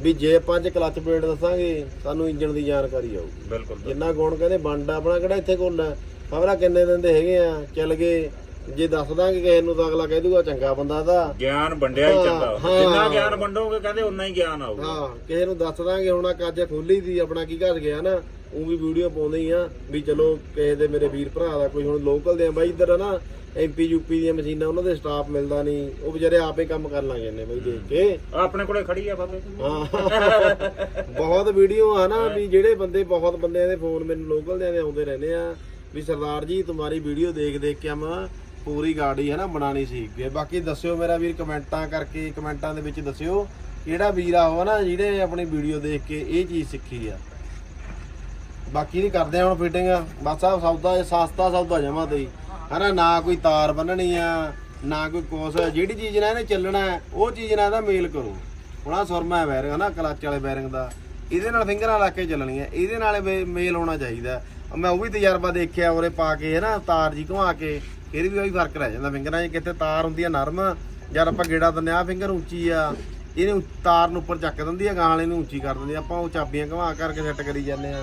ਵੀ ਜੇ ਆਪਾਂ ਅੱਜ ਕਲੱਚ ਪਲੇਟ ਦੱਸਾਂਗੇ ਸਾਨੂੰ ਇੰਜਨ ਦੀ ਜਾਣਕਾਰੀ ਆਊਗੀ। ਬਿਲਕੁਲ ਜਿੰਨਾ ਗੁਣ ਕਹਿੰਦੇ ਬੰਡ ਆਪਣਾ ਕਿਹੜਾ ਇੱਥੇ ਕੋਲ ਹੈ ਖਬਰਾਂ ਕਿੰਨੇ ਦਿਨ ਦੇ ਹੈਗੇ ਆ? ਚੱਲ ਗਏ ਜੇ ਦੱਸ ਦਾਂਗੇ ਕਿਸੇ ਨੂੰ ਤਾਂ ਅਗਲਾ ਕਹਿ ਦੂਗਾ ਚੰਗਾ ਬੰਦਾ ਦਾ ਗਿਆਨ ਵੰਡਿਆ ਹੀ ਚੰਗਾ। ਜਿੰਨਾ ਗਿਆਨ ਵੰਡੋਗੇ ਕਹਿੰਦੇ ਉਨਾ ਹੀ ਗਿਆਨ ਆਊਗਾ। ਹਾਂ ਕਿਸੇ ਨੂੰ ਦੱਸ ਦਾਂਗੇ ਹੁਣ ਆਹ ਕੱਜ ਖੋਲੀ ਦੀ ਆਪਣਾ ਕੀ ਘਸ ਗਿਆ ਨਾ ਉਹ ਵੀ ਵੀਡੀਓ ਪਾਉਂਦੇ ਹੀ ਆ ਵੀ ਚਲੋ ਕਿਸੇ ਦੇ ਮੇਰੇ ਵੀਰ ਭਰਾ ਦਾ ਕੋਈ ਹੁਣ ਲੋਕਲ ਦੇ ਆ ਬਾਈ ਇੱਧਰ ਆ ਨਾ ਐਮਪੀ ਯੂਪੀ ਦੀਆਂ ਮਸ਼ੀਨਾਂ ਉਹਨਾਂ ਦੇ ਸਟਾਫ ਮਿਲਦਾ ਨਹੀਂ। ਉਹ ਵਿਚਾਰੇ ਆਪੇ ਕੰਮ ਕਰ ਲਾਂਗੇ ਨੇ ਬਈ ਦੇਖ ਕੇ। ਆਪਣੇ ਕੋਲੇ ਖੜੀ ਆ ਬਾਬੇ। ਹਾਂ। ਬਹੁਤ ਵੀਡੀਓ ਆ ਨਾ ਵੀ ਜਿਹੜੇ ਬੰਦੇ ਬਹੁਤ ਬੰਦਿਆਂ ਦੇ ਫੋਨ ਮੈਨੂੰ ਲੋਕਲ ਦੇ ਆਉਂਦੇ ਰਹਿੰਦੇ ਆ ਵੀ ਸਰਦਾਰ ਜੀ ਤੁਹਾਡੀ ਵੀਡੀਓ ਦੇਖ ਦੇਖ ਕੇ ਹਮ ਪੂਰੀ ਗਾੜੀ ਹੈ ਨਾ ਬਣਾਣੀ ਗਏ ਬਾਕੀ ਦੱਸਿਓ ਮੇਰਾ ਵੀਰ ਕਮੈਂਟਾਂ ਕਰਕੇ ਕਮੈਂਟਾਂ ਦੇ ਵਿੱਚ ਦੱਸਿਓ ਕਿਹੜਾ ਵੀਰ ਆ ਉਹ ਨਾ ਜਿਹੜੇ ਆਪਣੀ ਵੀਡੀਓ ਦੇਖ ਕੇ ਇਹ ਚੀਜ਼ ਸਿੱਖੀ ਆ। ਬਾਕੀ ਨਹੀਂ ਕਰਦੇ ਹੁਣ ਫਿਟਿੰਗ ਬਸ ਆ ਸੌਦਾ ਸਸਤਾ ਸੌਦਾ ਜਮਾ ਤੇ। ਹਨਾ ਨਾ ਕੋਈ ਤਾਰ ਬੰਨਣੀ ਆ ਨਾ ਕੋਈ ਕੋਸ ਜਿਹੜੀ ਚੀਜ਼ ਨਾਲ ਇਹਨੇ ਚੱਲਣਾ ਹੈ, ਉਹ ਚੀਜ਼ ਨਾਲ ਇਹਦਾ ਮੇਲ ਕਰੋ। ਹੁਣ ਆ ਸੁਰਮਾ ਬੈਰਿੰਗ ਹਨਾ ਕਲੱਚ ਵਾਲੇ ਬੈਰਿੰਗ ਦਾ। ਇਹਦੇ ਨਾਲ ਫਿੰਗਰਾਂ ਲਾ ਕੇ ਚੱਲਣੀਆਂ ਇਹਦੇ ਨਾਲ ਮੇ- ਮੇਲ ਹੋਣਾ ਚਾਹੀਦਾ ਮੈਂ ਉਹ ਵੀ ਤਜਰਬਾ ਦੇਖਿਆ ਉਰੇ ਪਾ ਕੇ ਹਨਾ ਤਾਰ ਜੀ ਘੁਮਾ ਕੇ ਫਿਰ ਵੀ ਉਹੀ ਫ਼ਰਕ ਰਹਿ ਜਾਂਦਾ। ਫਿੰਗਰਾਂ 'ਚ ਕਿਤੇ ਤਾਰ ਹੁੰਦੀ ਆ ਨਰਮ ਜਦ ਆਪਾਂ ਗੇੜਾ ਦਿੰਦੇ ਆ ਫਿੰਗਰ ਉੱਚੀ ਆ ਇਹਨੇ ਉ- ਤਾਰ ਨੂੰ ਉੱਪਰ ਚੱਕ ਦਿੰਦੀ ਆ ਗਾਂ ਵਾਲੇ ਨੂੰ ਉੱਚੀ ਕਰ ਦਿੰਦੀ ਆ। ਆਪਾਂ ਉਹ ਚਾਬੀਆਂ ਘੁਮਾ ਕਰਕੇ ਸੈੱਟ ਕਰੀ ਜਾਂਦੇ ਆ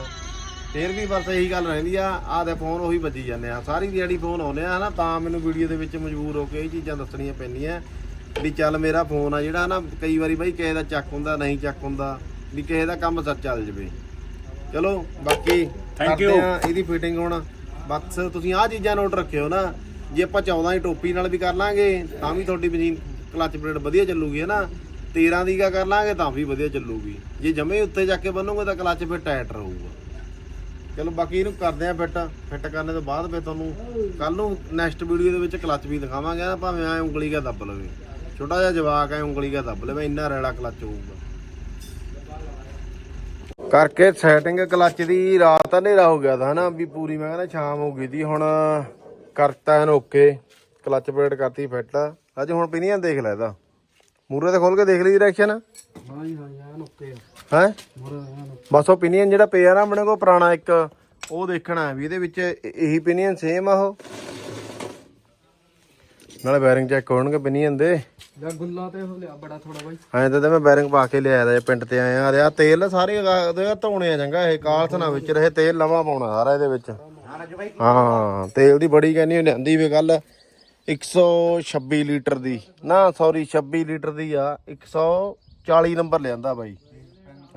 ਫੇਰ ਵੀ ਬਸ ਇਹੀ ਗੱਲ ਰਹਿੰਦੀ ਆ ਆਹ ਦੇ ਫੋਨ ਉਹੀ ਵੱਜੀ ਜਾਂਦੇ ਆ। ਸਾਰੀ ਦਿਹਾੜੀ ਫੋਨ ਆਉਂਦੇ ਆ ਨਾ ਤਾਂ ਮੈਨੂੰ ਵੀਡੀਓ ਦੇ ਵਿੱਚ ਮਜਬੂਰ ਹੋ ਕੇ ਇਹ ਚੀਜ਼ਾਂ ਦੱਸਣੀਆਂ ਪੈਂਦੀਆਂ। ਵੀ ਚੱਲ ਮੇਰਾ ਫੋਨ ਆ ਜਿਹੜਾ ਨਾ ਕਈ ਵਾਰੀ ਬਾਈ ਕਿਸੇ ਦਾ ਚੱਕ ਹੁੰਦਾ ਨਹੀਂ ਚੱਕ ਹੁੰਦਾ ਵੀ ਕਿਸੇ ਦਾ ਕੰਮ ਸੱਚ ਚੱਲ ਜਵੇ। ਚਲੋ ਬਾਕੀ you. ਆ ਇਹਦੀ ਫਿਟਿੰਗ ਹੁਣ। ਬਸ ਤੁਸੀਂ ਆਹ ਚੀਜ਼ਾਂ ਨੋਟ ਰੱਖਿਓ ਨਾ ਜੇ ਆਪਾਂ 14 ਦੀ ਟੋਪੀ ਨਾਲ ਵੀ ਕਰ ਲਾਂਗੇ ਤਾਂ ਵੀ ਤੁਹਾਡੀ ਮਸ਼ੀਨ ਕਲਚ ਪਲੇਟ ਵਧੀਆ ਚੱਲੂਗੀ ਹੈ ਨਾ 13 ਦੀ ਕਾ ਕਰ ਲਾਂਗੇ ਤਾਂ ਵੀ ਵਧੀਆ ਚੱਲੂਗੀ। ਜੇ ਜਮੇ ਉੱਤੇ ਜਾ ਕੇ ਬੰਨੋਗੇ ਤਾਂ ਕਲਚ ਫਿਰ ਟਾਈਟ ਰਹੂਗਾ। ਚਲੋ ਬਾਕੀ ਇਹਨੂੰ ਕਰਦੇ ਆ ਫਿੱਟ ਫਿੱਟ ਕਰਨ ਤੋਂ ਬਾਅਦ ਫਿਰ ਤੁਹਾਨੂੰ ਕੱਲ ਨੂੰ ਨੈਕਸਟ ਵੀਡੀਓ ਦੇ ਵਿੱਚ ਕਲਚ ਵੀ ਦਿਖਾਵਾਂਗੇ ਨਾ ਭਾਵੇਂ ਐ ਉਂਗਲੀ ਦਾ ਦੱਬ ਲਵੇ। ਛੋਟਾ ਜਿਹਾ ਜਵਾਕ ਐ ਉਂਗਲੀ ਦਾ ਦੱਬ ਲਵੇ, ਇੰਨਾ ਰੈਲਾ ਕਲਚ ਹੋਊਗਾ। ਕਰਕੇ ਸੈਟਿੰਗ ਕਲਚ ਦੀ ਰਾਤ ਹਨੇਰਾ ਹੋ ਗਿਆ ਤਾਂ ਹਨਾ, ਵੀ ਪੂਰੀ ਮੈਂ ਕਹਿੰਦਾ ਸ਼ਾਮ ਹੋ ਗਈ ਦੀ ਹੁਣ ਕਰਤਾ ਇਹਨੂੰ ਓਕੇ ਕਲਚ ਪਲੇਟ ਕਰਤੀ ਫਿੱਟ। ਅੱਜ ਹੁਣ ਪਿਨੀਅਨ ਦੇਖ ਲੈ ਇਹਦਾ। ਮੂਰੇ ਤੇ ਖੋਲ ਕੇ ਦੇਖ ਲਈ ਡਾਇਰੈਕਸ਼ਨ ਹਾਂ? ਜੀ ਹਾਂ ਯਾਰ ਆ। ਬਸ ਉਹ ਪਿਨੀਅਨ ਜਿਹੜਾ ਪਿਆ ਨਾ ਆਪਣੇ ਕੋਲ ਪੁਰਾਣਾ ਇੱਕ ਉਹ ਦੇਖਣਾ ਹੈ ਵੀ ਇਹਦੇ ਵਿੱਚ ਇਹ- ਪਿਨੀਅਨ ਸੇਮ ਆ ਉਹ। ਨਾਲੇ ਬੈਰਿੰਗ ਚੈੱਕ ਹੋਣਗੇ ਪਿਨੀਅਨ ਦੇ। ਜਾ ਗੁੱਲਾ ਤੇ ਹੋ ਲਿਆ ਬੜਾ ਥੋੜਾ ਬਾਈ। ਐਂ ਤਾਂ ਮੈਂ ਬੈਰਿੰਗ ਪਾ ਕੇ ਲਿਆਇਆ ਦਾ ਪਿੰਡ ਤੇ ਆਇਆ। ਆ ਰਿਹਾ ਤੇਲ ਸਾਰੇ ਧੋਣੇ ਆ ਚੰਗਾ ਇਹ ਕਾਲਸ ਨਾ ਵਿੱਚ ਰਹੇ ਤੇਲ ਲਵਾ ਪਾਉਣਾ ਸਾਰਾ ਇਹਦੇ ਵਿੱਚ। ਹਾਂ ਤੇਲ ਦੀ ਬੜੀ ਕਹਿੰਦੀ ਉਹ ਲਿਆਂਦੀ ਵੇ ਗੱਲ। 126 ਲੀਟਰ ਦੀ। ਨਾ ਸੌਰੀ 26 ਲੀਟਰ ਦੀ ਆ। 140 ਨੰਬਰ ਲਿਆਂਦਾ ਬਾਈ।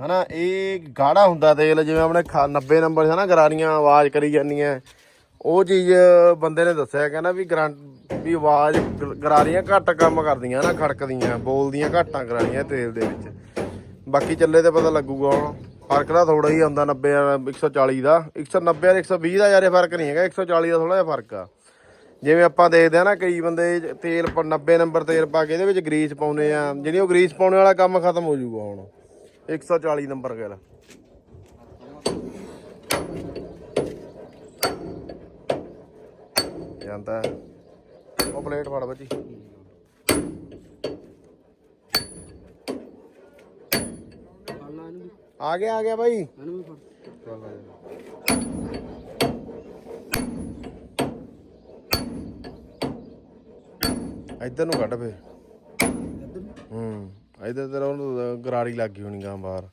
ਹਨਾ, ਇਹ ਗਾੜਾ ਹੁੰਦਾ ਤੇਲ, ਜਿਵੇਂ ਆਪਣੇ ਖਾ- 90 ਨੰਬਰ ਹੈ ਨਾ ਗਰਾਰੀਆਂ, ਆਵਾਜ਼ ਕਰੀ ਜਾਂਦੀਆਂ ਉਹ ਚੀਜ਼ ਬੰਦੇ ਨੇ ਦੱਸਿਆ, ਕਹਿੰਦਾ ਵੀ ਗਰੰਟ ਵੀ ਆਵਾਜ਼ ਗ- ਗਰਾਰੀਆਂ ਘੱਟ ਕੰਮ ਕਰਦੀਆਂ ਨਾ ਖੜਕਦੀਆਂ, ਬੋਲਦੀਆਂ ਘੱਟਾਂ ਗਰਾਰੀਆਂ ਤੇਲ ਦੇ ਵਿੱਚ। ਬਾਕੀ ਚੱਲੇ ਤੇ ਪਤਾ ਲੱਗੂਗਾ ਹੁਣ। ਫ਼ਰਕ ਤਾਂ ਥੋੜਾ ਹੀ ਆਉਂਦਾ 90 ਨਾਲ 140 ਦਾ। 190 ਔਰ 120 ਦਾ ਯਾਰੇ ਫ਼ਰਕ ਨਹੀਂ ਹੈਗਾ। 140 ਦਾ ਥੋੜਾ ਜਿਹਾ ਫ਼ਰਕ ਆ। ਜਿਵੇਂ ਆਪਾਂ ਦੇਖਦੇ ਆ ਨਾ ਕਈ ਬੰਦੇ ਤੇਲ ਪ- 90 ਨੰਬਰ ਤੇਲ ਪਾ ਕੇ ਇਹਦੇ ਵਿੱਚ ਗਰੀਸ ਪਾਉਂਦੇ ਆ। ਜਿਹੜੀ ਉਹ ਗਰੀਸ ਪਾਉਣ ਵਾਲਾ ਕੰਮ ਖਤਮ ਹੋ ਜਾਊਗਾ ਹੁਣ। 140 ਨੰਬਰ ਗੱਲ। ਜਾਂਦਾ। ਉਹ ਪਲੇਟ ਫੜ ਬੱਜੀ ਆ ਗਿਆ ਆ ਗਿਆ ਬਾਈ ਇਹਨੂੰ ਵੀ ਫੜ ਇੱਧਰ ਨੂੰ ਕੱਢ ਫੇ। ਹੂੰ, ਇੱਧਰ ਤੇਰਾ ਉਹਨੂੰ ਗਰਾਰੀ ਲੱਗ ਗਈ ਹੋਣੀ ਗਾਂ ਬਾਹਰ।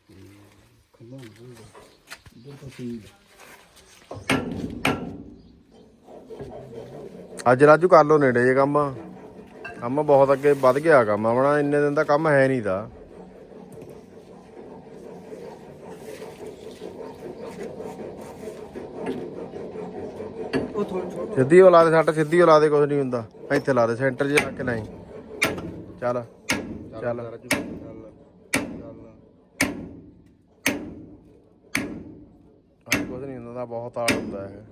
ਅੱਜ ਰਾਜੂ ਕਰ ਲੋ ਨੇੜੇ ਜੇ ਕੰਮ। ਕੰਮ ਬਹੁਤ ਅੱਗੇ ਵੱਧ ਗਿਆ ਕੰਮ। ਆਪਣਾ ਇੰਨੇ ਦਿਨ ਦਾ ਕੰਮ ਹੈ ਨਹੀਂ ਦਾ ਉਹ ਥੋੜਾ ਛੋਟਾ ਸਿੱਧੀ ਉਹ ਲਾ ਦੇ ਸੱਟ ਸਿੱਧੀ ਉਹ ਲਾ ਦੇ ਕੁਝ ਨਹੀਂ ਹੁੰਦਾ। ਇੱਥੇ ਲਾ ਦੇ ਸੈਂਟਰ 'ਚ ਰੱਖ ਨਹੀਂ। ਚੱਲ ਚੱਲ। ਕੁਝ ਨਹੀਂ ਹੁੰਦਾ ਬਹੁਤ ਹਾਰਡ ਹੁੰਦਾ ਹੈ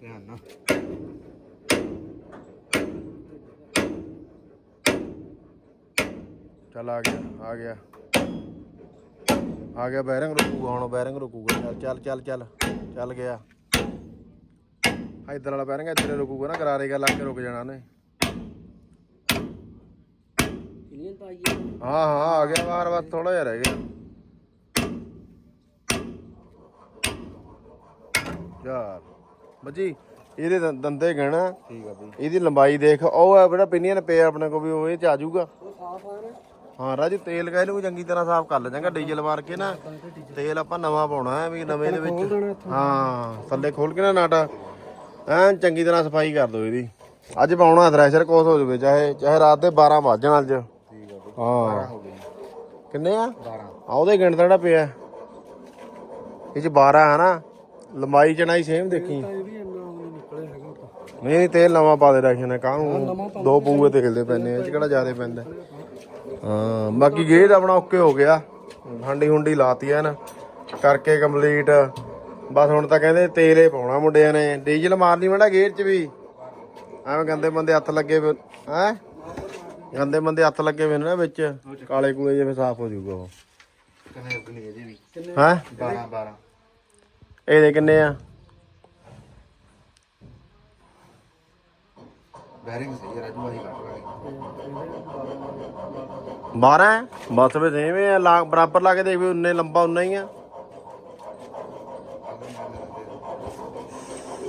ਧਿਆਨ ਨਾਲ। ਚੱਲ ਆ ਗਿਆ ਆ ਗਿਆ। ਆ ਗਿਆ ਬੈਰਿੰਗ ਰੁਕੂਗਾ ਹੁਣ ਬੈਰਿੰਗ ਰੁਕੂਗਾ। ਚੱਲ ਚੱਲ ਚੱਲ ਚੱਲ। ਚੱਲ ਗਿਆ। ਇਧਰ ਵਾਲਾ ਬੈਰਿੰਗ ਇੱਧਰ ਰੁਕੂਗਾ ਨਾ ਕਰਾਰੇ ਗਾ ਲੱਗ ਕੇ ਰੁਕ ਜਾਣਾ ਉਹਨੇ। ਹਾਂ ਹਾਂ ਆ ਗਿਆ ਵਾਰ ਵਾਰ ਥੋੜਾ ਜਿਹਾ ਰਹਿ ਗਿਆ। ਯਾਰ ਬੱਜੀ ਇਹਦੇ ਦੰ- ਦੰਦੇ ਗਣਾ ਠੀਕ ਆ ਬਈ। ਇਹਦੀ ਲੰਬਾਈ ਦੇਖ ਉਹ ਆ ਜਿਹੜਾ ਪਿਨੀਅਨ ਪਿਆ ਆਪਣੇ ਕੋਲ ਵੀ ਉਹ ਇਹ ਚ ਆ ਜਾਊਗਾ। ਉਹ ਸਾਫ਼ ਆ ਨਾ। ਹਾਂ ਰਾਜੂ ਤੇਲ ਕਾ ਇਹਨੂੰ ਚੰਗੀ ਤਰ੍ਹਾਂ ਸਾਫ਼ ਕਰ ਲੈ ਚੰਗਾ ਡੀਜ਼ਲ ਮਾਰ ਕੇ ਨਾ। ਤੇਲ ਆਪਾਂ ਨਵਾਂ ਪਾਉਣਾ ਹੈ ਵੀ ਨਵੇਂ ਦੇ ਵਿੱਚ। ਹਾਂ ਥੱਲੇ ਖੋਲ ਕੇ ਨਾ ਨਾਟਾ। ਐਨ ਚੰਗੀ ਤਰ੍ਹਾਂ ਸਫ਼ਾਈ ਕਰ ਦੋ ਇਹਦੀ। ਅੱਜ ਪਾਉਣਾ ਥ੍ਰੈਸ਼ਰ ਕੋਸ ਹੋ ਜਾਵੇ ਚਾਹੇ ਚਾਹੇ ਰਾਤ ਦੇ 12 ਵੱਜਣ ਅੱਜ। ਠੀਕ ਆ ਹਾਂ। ਹੋ ਕਿੰਨੇ ਆ? 12 ਆ ਉਹਦੇ ਗਿਣਦਾ ਜਿਹੜਾ ਪਿਆ। ਇਹ ਚ 12 ਹੈ ਨਾ। ਲੰਬਾਈ ਚਣਾਈ ਸੇਮ ਦੇਖੀ। ਨਹੀਂ ਨਹੀਂ ਤੇਲ ਨਵਾਂ ਪਾ ਦੇ ਰੱਖਿਆ ਨੇ ਕਾਹਨੂੰ ਦੋ ਪੂਏ ਤੇਲ ਦੇ ਪੈਨੇ ਇਹ ਚ ਕਿਹੜਾ ਜ਼ਿਆਦਾ ਪੈਂਦਾ। ਹਾਂ ਬਾਕੀ ਗੇਟ ਆਪਣਾ ਓਕੇ ਹੋ ਗਿਆ। ਹਾਂਡੀ ਹੁੰਡੀ ਲਾਤੀ ਐ ਨਾ। ਕਰਕੇ ਕੰਪਲੀਟ ਬਸ ਹੁਣ ਤਾਂ ਕਹਿੰਦੇ ਤੇਲ ਹੀ ਪਾਉਣਾ ਮੁੰਡਿਆਂ ਨੇ। ਡੀਜ਼ਲ ਮਾਰਨੀ ਮੈਂਡਾ ਗੇਟ 'ਚ ਵੀ। ਐਵੇਂ ਗੰਦੇ ਬੰਦੇ ਹੱਥ ਲੱਗੇ ਹੈ? ਗੰਦੇ ਬੰਦੇ ਹੱਥ ਲੱਗੇ ਵੇ ਨੇ ਵਿੱਚ। ਕਾਲੇ ਕੂਲੇ ਜਿਵੇਂ ਸਾਫ਼ ਹੋ ਜਾਊਗਾ ਉਹ। ਕਿੰਨੇ ਕਿੰਨੇ ਇਹਦੇ ਵੀ? ਹੈ? 12 12 ਇਹਦੇ ਕਿੰਨੇ ਆ? ਬੈਰਿੰਗ ਸਹੀ ਰਾਜੂ ਕੱਟ ਲਾਂਗੇ। 12 ਹੈ? ਬਸ ਵੀ ਆ ਲਾ ਬਰਾਬਰ ਲਾ ਕੇ ਦੇਖ ਵੀ ਉਨੇ ਲੰਬਾ ਉਨਾ ਹੀ ਆ।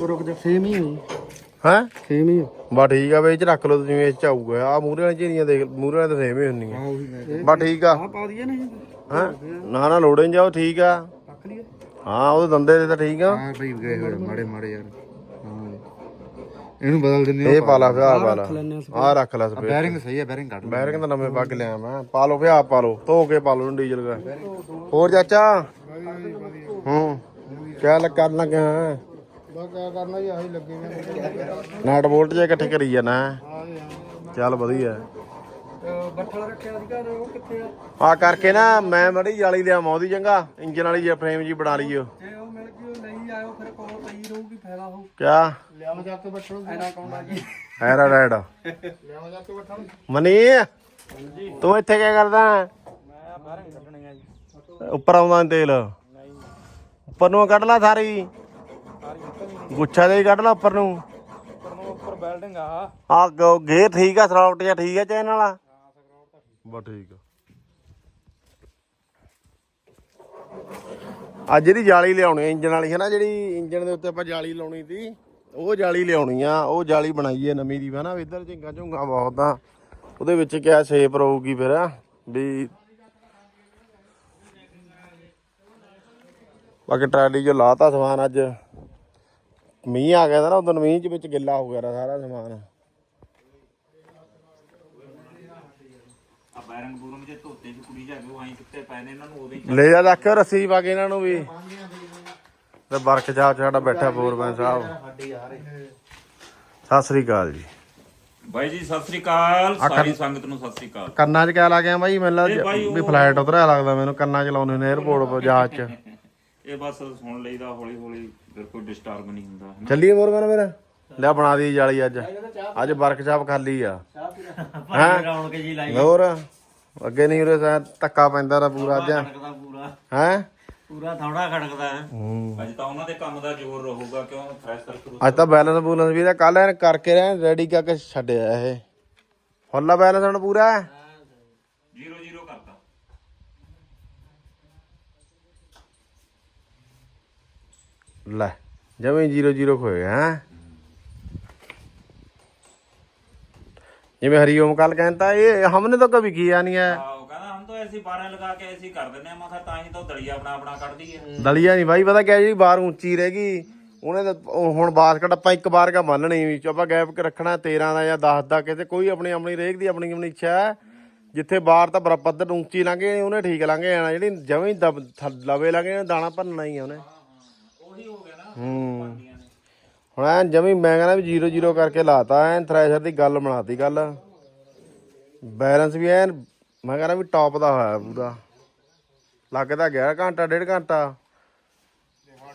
ਰੁਕ ਜਾ ਸੇਮ ਹੀ ਹੋਈ ਹੈ? ਸੇਮ ਹੀ ਬਾ ਠੀਕ ਆ ਇਹ ਚ ਰੱਖ ਲਓ ਤੁਸੀਂ ਚ ਆਊਗਾ। ਆ ਮੂਰੇ ਵਾਲੀ ਝੀਰੀਆਂ ਦੇਖ ਮੂਰੇ ਵਾਲੇ ਤਾਂ ਸੇਮ ਹੀ ਹੁੰਦੀਆਂ। ਹਾਂ ਉਹੀ ਮੈਂ ਬਾ ਠੀਕ ਆ। ਪਾ ਦਈਏ ਨਹੀਂ ਹਾਂ? ਨਾ ਨਾ ਲੋੜੇ ਜਾਓ ਠੀਕ ਆ। ਰੱਖ ਲਈਏ। ਹਾਂ ਉਹਦੇ ਦੰਦੇ ਦੇ ਤਾਂ ਠੀਕ ਆ। ਹਾਂ ਬਈ ਗਏ ਹੋਏ ਮਾੜੇ ਮਾੜੇ ਯਾਰ। ਹਾਂ ਇਹਨੂੰ ਬਦਲ ਦਿੰਦੇ ਇਹ ਪਾ ਲਾ ਫਿਆ ਪਾ ਲਾ। ਆ ਰੱਖ ਲੈ ਸਪੇ ਬੈਰਿੰਗ ਸਹੀ ਹੈ ਬੈਰਿੰਗ ਕੱਟ ਬੈਰਿੰਗ ਤਾਂ ਨਵੇਂ ਪੱਗ ਲਿਆ ਮੈਂ। ਪਾ ਲਓ ਫਿਆ ਪਾ ਲਓ। ਧੋ ਕੇ ਪਾ ਲਓ ਡੀਜ਼ਲ ਦਾ। ਹੋਰ ਚਾਚਾ? ਹੂੰ। ਕਿਆ ਲੱਗ ਕਰਨ ਹੈ? ਬਾ ਕਿਆ ਕਰਨਾ ਜੀ ਆਹੀ ਲੱਗੇ ਨੇ। ਨਟ ਬੋਲਟ ਜੇ ਇਕੱਠੇ ਕਰੀ ਜਾਣਾ। ਚੱਲ ਵਧੀਆ। ਬੱਠਲ ਰੱਖਿਆ ਸੀਗਾ ਉਹ ਕਿੱਥੇ ਆ? ਆ ਕਰਕੇ ਨਾ ਮੈਂ ਮੜੀ ਜਾਲੀ ਲਿਆ ਮੌਦੀ ਚੰਗਾ ਇੰਜਨ ਵਾਲੀ ਜੇ ਫਰੇਮ ਜੀ ਬਣਾ ਲਈਓ ਜੇ ਉਹ ਮਿਲ ਗਈ ਨਹੀਂ ਆਇਓ ਫਿਰ ਕੋਲ ਪਈ ਰਹੂਗੀ ਫਾਇਦਾ ਹੋਊ। ਕਿਆ? ਲਿਆਓ ਜਾ ਕੇ ਬੱਠਲ। ਐਨਾ ਕੌਣ ਆ ਜੀ ਐਰਾ ਰੈਡ। ਲਿਆਓ ਜਾ ਕੇ ਬੱਠਲ। ਮਨੀ ਤੂੰ ਇੱਥੇ ਕੀ ਕਰਦਾ? ਮੈਂ ਬਾਹਰ ਕੱਢਣੀ ਆ ਜੀ। ਉੱਪਰ ਆਉਂਦਾ ਤੇਲ। ਉੱਪਰ ਨੂੰ ਕੱਢ ਲਾ ਸਾਰੀ। ਗੁੱਛਾ ਦੇ ਹੀ ਕੱਢ ਲਾ ਉੱਪਰ ਨੂੰ। ਉੱਪਰ ਨੂੰ ਉੱਪਰ ਬਿਲਡਿੰਗ ਆ ਆ ਗੇਅਰ ਠੀਕ ਆ ਠੀਕ ਚੈਨ ਵਾਲਾ। ਬਾ ਠੀਕ ਆ। ਆ ਜਿਹੜੀ ਜਾਲੀ ਲਿਆਉਣੀ ਇੰਜਨ ਵਾਲੀ ਹੈ ਨਾ ਜਿਹੜੀ ਇੰਜਨ ਦੇ ਉੱਤੇ ਆਪਾਂ ਜਾਲੀ ਲਾਉਣੀ ਸੀ ਉਹ ਜਾਲੀ ਲਿਆਉਣੀ ਆ ਉਹ ਜਾਲੀ ਬਣਾਈ ਹੈ ਨਵੀਂ ਦੀ ਵਾ ਨਾ ਇੱਧਰ ਝਿੰਗਾ ਝੁੰਗਾ ਬਹੁਤ ਆ। ਉਹਦੇ ਵਿੱਚ ਕਿਆ ਸ਼ੇਪ ਰਹੂਗੀ ਫਿਰ ਵੀ ਬਾਕੀ ਟਰਾਲੀ 'ਚ ਲਾਤਾ ਸਮਾਨ ਅੱਜ। ਮੀਂਹ ਆ ਗਿਆ ਤਾ ਨਾ ਉਦੋਂ ਮੀਂਹ 'ਚ ਵਿੱਚ ਗਿੱਲਾ ਹੋ ਗਿਆ ਤਾ ਸਾਰਾ ਸਮਾਨ। ਆ ਬੈਰੰਗ ਬੂਰੰਗ ਜੇ ਧੋਤੇ ਚ ਕੁੜੀ ਜਾ ਕੇ ਉਹ ਆਈ ਕਿੱਥੇ ਪਏ ਨੇ ਇਹਨਾਂ ਨੂੰ ਉਹਦੇ ਲੈ ਜਾ ਰੱਖਿਓ ਰੱਸੀ ਪਾ ਕੇ ਇਹਨਾਂ ਨੂੰ ਵੀ। ਤੇ ਬਰਕ ਜਾ ਸਾਡਾ ਬੈਠਾ ਫੋਰਮੈਨ ਸਾਹਿਬ। ਸਤਿ ਸ੍ਰੀ ਅਕਾਲ ਜੀ। ਬਾਈ ਜੀ ਸਤਿ ਸ੍ਰੀ ਅਕਾਲ। ਸਾਰੀ ਸੰਗਤ ਨੂੰ ਸਤਿ ਸ੍ਰੀ ਅਕਾਲ। ਕੰਨਾਂ 'ਚ ਕਿਆ ਲਾ ਗਿਆ ਬਾਈ? ਮੈਨੂੰ ਲੱਗਦਾ ਵੀ ਫਲਾਈਟ ਉਤਰਿਆ ਲੱਗਦਾ ਮੈਨੂੰ ਕੰਨਾਂ 'ਚ ਲਾਉਂਦੇ ਨੇ 에어ਪੋਰਟ ਜਹਾਜ਼ 'ਚ। ਇਹ ਬਸ ਸੁਣ ਲਈਦਾ ਹੌਲੀ ਹੌਲੀ ਫਿਰ ਕੋਈ ਡਿਸਟਰਬ ਨਹੀਂ ਹੁੰਦਾ ਹਨਾ। ਚੱਲੀਏ ਫੋਰਮੈਨ ਮੇਰਾ ਲੈ ਬਣਾ ਦੀ ਜਾਲੀ ਅੱਜ। ਅੱਜ ਵਰਕਸ਼ਾਪ ਖਾਲੀ ਆ। ਹਾਂ? ਰੌਣਕ ਜੀ ਲਾਈ। ਹੋਰ? ਅੱਗੇ ਨਹੀਂ ਉਰੇ ਸਾ ਧੱਕਾ ਪੈਂਦਾ ਰਾ ਪੂਰਾ ਅੱਜ। ਖੜਕਦਾ ਪੂਰਾ। ਹੈ? ਪੂਰਾ ਥੋੜਾ ਖੜਕਦਾ। ਹੈ। ਅੱਜ ਤਾਂ ਉਹਨਾਂ ਦੇ ਕੰਮ ਦਾ ਜ਼ੋਰ ਰਹੂਗਾ ਕਿਉਂ ਫਰੈਸ਼ਰ ਕਰੂ ਅੱਜ ਤਾਂ ਬੈਲੈਂਸ ਬੂਲੈਂਸ ਵੀ ਤਾਂ ਕੱਲ ਐਨ ਕਰਕੇ ਰਹਿ ਰੈਡੀ ਕਰਕੇ ਛੱਡਿਆ ਇਹ। ਫੁੱਲ ਬੈਲੈਂਸ ਹੁਣ ਪੂਰਾ? ਹੈ। ਲੈ ਜਵੇ ਜੀਰੋ ਜੀਰੋ ਖੋਏ ਹੈ? ਜਿਵੇਂ ਹਰੀ ਓਮ ਕੱਲ ਕਹਿੰਦਾ ਇਹ ਹਮਨੇ ਤਾਂ ਕਦੀ ਕੀਆ ਨਹੀਂ ਹੈ। ਆ ਦਲੀਆ ਆਪਣਾ ਆਪਣਾ ਨਹੀਂ ਭਾਈ ਪਤਾ ਕਿਆ ਜਿਹੜੀ ਬਾਹਰ ਉੱਚੀ ਰਹਿ ਗਈ। ਉਹਨੇ ਤਾਂ ਉਹ ਹੁਣ ਬਾਸਕਟ ਆਪਾਂ ਇੱਕ ਬਾਰ ਕਾ ਮੰਨਣੀ ਵੀ ਆਪਾਂ ਗੈਪ ਰੱਖਣਾ 13 ਦਾ ਜਾਂ 10 ਦਾ ਕਿਤੇ ਕੋਈ ਆਪਣੀ ਆਪਣੀ ਰੇਖ ਦੀ ਆਪਣੀ ਆਪਣੀ ਇੱਛਾ ਹੈ। ਜਿੱਥੇ ਬਾਹਰ ਤਾਂ ਬਰਾਬਰ ਉੱਚੀ ਲੰਘੇ ਉਹਨੇ ਠੀਕ ਲੰਘੇ ਆਣਾ ਜਿਹੜੀ ਜਵੇਂ ਲਵੇ ਲੰਘੇ ਦਾਣਾ ਭੰਨਣਾ ਹੀ ਉਹਨੇ। ਉਹੀ ਹੋ ਗਿਆ ਨਾ ਹੂੰ। ਹੁਣ ਐ ਜਮੀ ਮੈਂ ਕਹਿੰਦਾ ਵੀ 0 0 ਕਰਕੇ ਲਾਤਾ ਐ ਥ੍ਰੈਸ਼ਰ ਦੀ ਗੱਲ ਬਣਾਤੀ ਗੱਲ। ਬੈਲੈਂਸ ਵੀ ਐਨ ਮੈਂ ਕਹਿੰਦਾ ਵੀ ਟੌਪ ਦਾ ਹੋਇਆ ਪੂਰਾ। ਲੱਗਦਾ ਗਿਆ ਘੰਟਾ ਡੇਢ ਘੰਟਾ।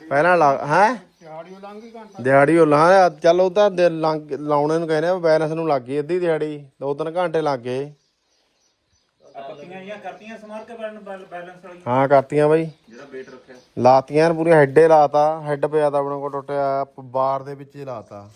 ਪਹਿਲਾਂ ਲੱਗ ਹੈ? ਦਿਹਾੜੀ ਉਹ ਲੰਘ ਗਈ ਘੰਟਾ। ਦਿਹਾੜੀ ਉਹ ਲਾ ਚੱਲ ਉਹ ਤਾਂ ਦਿ- ਲੰਘ- ਲਾਉਣੇ ਨੂੰ ਕਹਿੰਦੇ ਆ ਬੈਲੈਂਸ ਨੂੰ ਲੱਗ ਗਈ ਅੱਧੀ ਦਿਹਾੜੀ ਦੋ ਤਿੰਨ ਘੰਟੇ ਲੱਗ ਗਏ। ਆ ਪੱਤੀਆਂ ਜਾਂ ਕਰਤੀਆਂ ਸਮਾਰ ਕੇ ਬੈਲੈਂਸ ਵਾਲੀ ਹਾਂ ਕਰਤੀਆਂ ਬਾਈ। ਜਿਹੜਾ weight ਰੱਖਿਆ। ਲਾਤੀਆਂ ਪੂਰੀਆਂ ਹੈਡੇ ਲਾਤਾ ਹੈਡ ਪਿਆ ਤਾਂ ਆਪਣੇ ਕੋਲ ਟੁੱਟਿਆ ਬਾਰ ਦੇ ਵਿੱਚ ਹੀ ਲਾਤਾ।